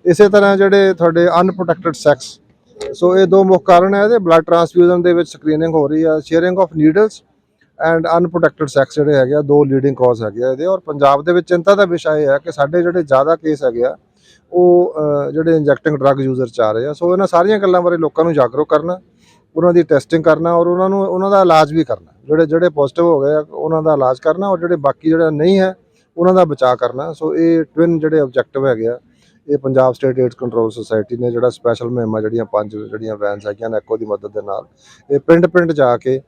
ਇਸੇ ਤਰ੍ਹਾਂ ਜਿਹੜੇ ਤੁਹਾਡੇ ਅਨਪ੍ਰੋਟੈਕਟਡ ਸੈਕਸ ਸੋ ਇਹ ਦੋ ਮੁੱਖ ਕਾਰਨ ਹੈ ਇਹਦੇ। ਬਲੱਡ ਟ੍ਰਾਂਸਫਿਊਜ਼ਨ ਦੇ ਵਿੱਚ ਸਕਰੀਨਿੰਗ ਹੋ ਰਹੀ ਆ। Sharing of needles and unprotected sex ਜਿਹੜੇ ਹੈਗੇ ਆ, ਦੋ ਲੀਡਿੰਗ ਕਾਜ਼ ਹੈਗੇ ਆ ਇਹਦੇ। ਔਰ ਪੰਜਾਬ ਦੇ ਵਿੱਚ ਚਿੰਤਾ ਦਾ ਵਿਸ਼ਾ ਇਹ ਹੈ ਕਿ ਸਾਡੇ ਜਿਹੜੇ ਜ਼ਿਆਦਾ ਕੇਸ ਹੈਗੇ ਆ, ਉਹ ਜਿਹੜੇ ਇੰਜੈਕਟਿੰਗ ਡਰੱਗ ਯੂਜ਼ਰ ਚ ਆ ਰਹੇ ਆ। ਸੋ ਇਹਨਾਂ ਸਾਰੀਆਂ ਗੱਲਾਂ ਬਾਰੇ ਲੋਕਾਂ ਨੂੰ ਜਾਗਰੂਕ ਕਰਨਾ, ਉਹਨਾਂ ਦੀ ਟੈਸਟਿੰਗ ਕਰਨਾ ਔਰ ਉਹਨਾਂ ਨੂੰ, ਉਹਨਾਂ ਦਾ ਇਲਾਜ ਵੀ ਕਰਨਾ। ਜਿਹੜੇ ਜਿਹੜੇ ਪੋਜ਼ਿਟਿਵ ਹੋ ਗਏ ਆ, ਉਹਨਾਂ ਦਾ ਇਲਾਜ ਕਰਨਾ ਔਰ ਜਿਹੜੇ ਬਾਕੀ ਜਿਹੜਾ ਨਹੀਂ ਹੈ, ਉਹਨਾਂ ਦਾ ਬਚਾਅ ਕਰਨਾ। ਸੋ ਇਹ ਟਵਿਨ ਜਿਹੜੇ ਆਬਜੈਕਟਿਵ ਹੈਗੇ ਆ ਇਹ Punjab state AIDS control society ਨੇ ਜਿਹੜਾ ਸਪੈਸ਼ਲ ਮੁਹਿੰਮਾਂ ਜਿਹੜੀਆਂ ਪੰਜ ਜਿਹੜੀਆਂ ਵੈਨਸ ਹੈਗੀਆਂ ਨੇ ਐਕੋ ਦੀ ਮਦਦ ਦੇ ਨਾਲ, ਇਹ ਪਿੰਡ ਪਿੰਡ ਜਾ ਕੇ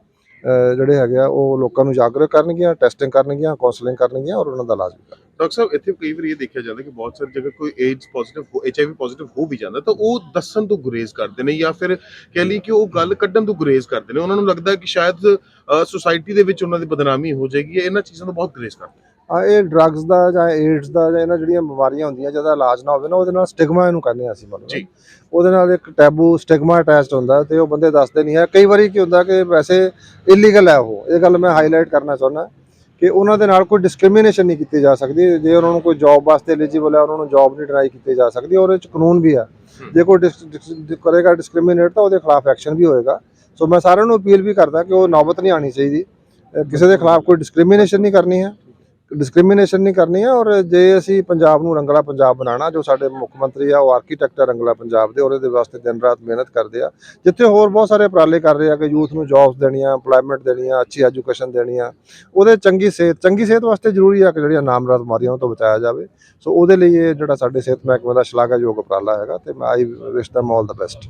ਜਿਹੜੇ ਹੈਗੇ ਆ, ਉਹ ਲੋਕਾਂ ਨੂੰ ਜਾਗਰੂਕ ਕਰਨਗੀਆਂ ਟੈਸਟਿੰਗ ਕਰਨਗੀਆਂ ਕਾਉਂਸਲਿੰਗ ਕਰਨਗੀਆਂ ਔਰ ਉਹਨਾਂ ਦਾ ਇਲਾਜ ਵੀ ਕਰਨਗੀਆਂ ਡਾਕਟਰ ਸਾਹਿਬ, ਇੱਥੇ ਕਈ ਵਾਰ ਇਹ ਦੇਖਿਆ ਜਾਂਦਾ ਕਿ ਬਹੁਤ ਸਾਰੀ ਜਗ੍ਹਾ ਕੋਈ ਏਡਸ ਪੋਜ਼ਿਟਿਵ ਐਚਆਈਵੀ ਪੋਜ਼ਿਟਿਵ ਹੋ ਵੀ ਜਾਂਦਾ, ਤਾਂ ਉਹ ਦੱਸਣ ਤੋਂ ਗੁਰੇਜ਼ ਕਰਦੇ ਨੇ ਜਾਂ ਫਿਰ ਕਹਿ ਲਈ ਕਿ ਉਹ ਗੱਲ ਕੱਢਣ ਤੋਂ ਗੁਰੇਜ਼ ਕਰਦੇ ਨੇ ਉਹਨਾਂ ਨੂੰ ਲੱਗਦਾ ਕਿ ਸ਼ਾਇਦ ਸੁਸਾਇਟੀ ਦੇ ਵਿੱਚ ਉਹਨਾਂ ਦੀ ਬਦਨਾਮੀ ਹੋ ਜਾਏਗੀ ਇਹਨਾਂ ਚੀਜ਼ਾਂ ਤੋਂ ਬਹੁਤ ਗੁਰੇਜ਼ ਕਰਦੇ ਨੇ। ਇਹ ਡਰੱਗਸ ਦਾ ਜਾਂ ਏਡਸ ਦਾ ਜਾਂ ਇਹਨਾਂ ਜਿਹੜੀਆਂ ਬਿਮਾਰੀਆਂ ਹੁੰਦੀਆਂ ਜਿਹਦਾ ਇਲਾਜ ਨਾ ਹੋਵੇ ਨਾ ਉਹਦੇ ਨਾਲ ਸਟਿਗਮਾ ਇਹਨੂੰ ਕਹਿੰਦੇ ਆ ਅਸੀਂ ਮਤਲਬ। ਜੀ। ਉਹਦੇ ਨਾਲ ਇੱਕ ਟੈਬੂ ਸਟਿਗਮਾ ਅਟੈਚਡ ਹੁੰਦਾ ਤੇ ਉਹ ਬੰਦੇ ਦੱਸਦੇ ਨਹੀਂ ਹੈ। ਕਈ ਵਾਰੀ ਕੀ ਹੁੰਦਾ ਕਿ ਵੈਸੇ ਇਲੀਗਲ ਹੈ ਉਹ। ਇਹ ਗੱਲ ਮੈਂ ਹਾਈਲਾਈਟ ਕਰਨਾ ਚਾਹੁੰਦਾ ਕਿ ਉਹਨਾਂ ਦੇ ਨਾਲ ਕੋਈ ਡਿਸਕ੍ਰਿਮੀਨੇਸ਼ਨ ਨਹੀਂ ਕੀਤੀ ਜਾ ਸਕਦੀ। ਜੇ ਉਹਨਾਂ ਨੂੰ ਕੋਈ ਜੌਬ ਵਾਸਤੇ ਐਲੀਜੀਬਲ ਹੈ ਉਹਨਾਂ ਨੂੰ ਜੌਬ ਨਹੀਂ ਟਰਾਈ ਕੀਤੀ ਜਾ ਸਕਦੀ ਔਰ ਇਹ 'ਚ ਕਾਨੂੰਨ ਵੀ ਆ ਜੇ ਕੋਈ ਕਰੇਗਾ ਡਿਸਕ੍ਰਿਮੀਨੇਟ ਤਾਂ ਉਹਦੇ ਖਿਲਾਫ ਐਕਸ਼ਨ ਵੀ ਹੋਏਗਾ। ਸੋ ਮੈਂ ਸਾਰਿਆਂ ਨੂੰ ਅਪੀਲ ਵੀ ਕਰਦਾ ਕਿ ਉਹ ਨੌਬਤ ਨਹੀਂ ਆਣੀ ਚਾਹੀਦੀ। ਕਿਸੇ ਦੇ ਖਿਲਾਫ ਕੋਈ ਡਿਸਕ੍ਰਿਮੀਨੇਸ਼ਨ ਨਹੀਂ ਕਰਨੀ ਹੈ। ਡਿਸਕ੍ਰਿਮੀਨੇਸ਼ਨ ਨਹੀਂ ਕਰਨੀ ਹੈ ਔਰ ਜੇ ਅਸੀਂ ਪੰਜਾਬ ਨੂੰ ਰੰਗਲਾ ਪੰਜਾਬ ਬਣਾਉਣਾ, ਜੋ ਸਾਡੇ ਮੁੱਖ ਮੰਤਰੀ ਆ, ਉਹ ਆਰਕੀਟੈਕਟ ਆ ਰੰਗਲਾ ਪੰਜਾਬ ਦੇ, ਉਹਦੇ ਵਾਸਤੇ ਦਿਨ ਰਾਤ ਮਿਹਨਤ ਕਰਦੇ ਆ। ਜਿੱਥੇ ਹੋਰ ਬਹੁਤ ਸਾਰੇ ਉਪਰਾਲੇ ਕਰ ਰਹੇ ਆ ਕਿ ਯੂਥ ਨੂੰ ਜੌਬਸ ਦੇਣੀਆਂ ਏਮਪਲੋਇਮੈਂਟ ਦੇਣੀਆਂ, ਅੱਛੀ ਐਜੂਕੇਸ਼ਨ ਦੇਣੀ ਆ। ਉਹਦੇ ਚੰਗੀ ਸਿਹਤ ਚੰਗੀ ਸਿਹਤ ਵਾਸਤੇ ਜ਼ਰੂਰੀ ਆ ਕਿ ਜਿਹੜੀਆਂ ਨਾਮਰਾਦ ਬਿਮਾਰੀਆਂ ਉਹ ਤੋਂ ਬਚਾਇਆ ਜਾਵੇ। ਸੋ ਉਹਦੇ ਲਈ ਇਹ ਜਿਹੜਾ ਸਾਡੇ ਸਿਹਤ ਮਹਿਕਮੇ ਦਾ ਸ਼ਲਾਘਾਯੋਗ ਉਪਰਾਲਾ ਹੈਗਾ ਤੇ ਮੈਂ ਆਈ ਵਿਸ਼ ਦਮ all ਦਾ ਬੈਸਟ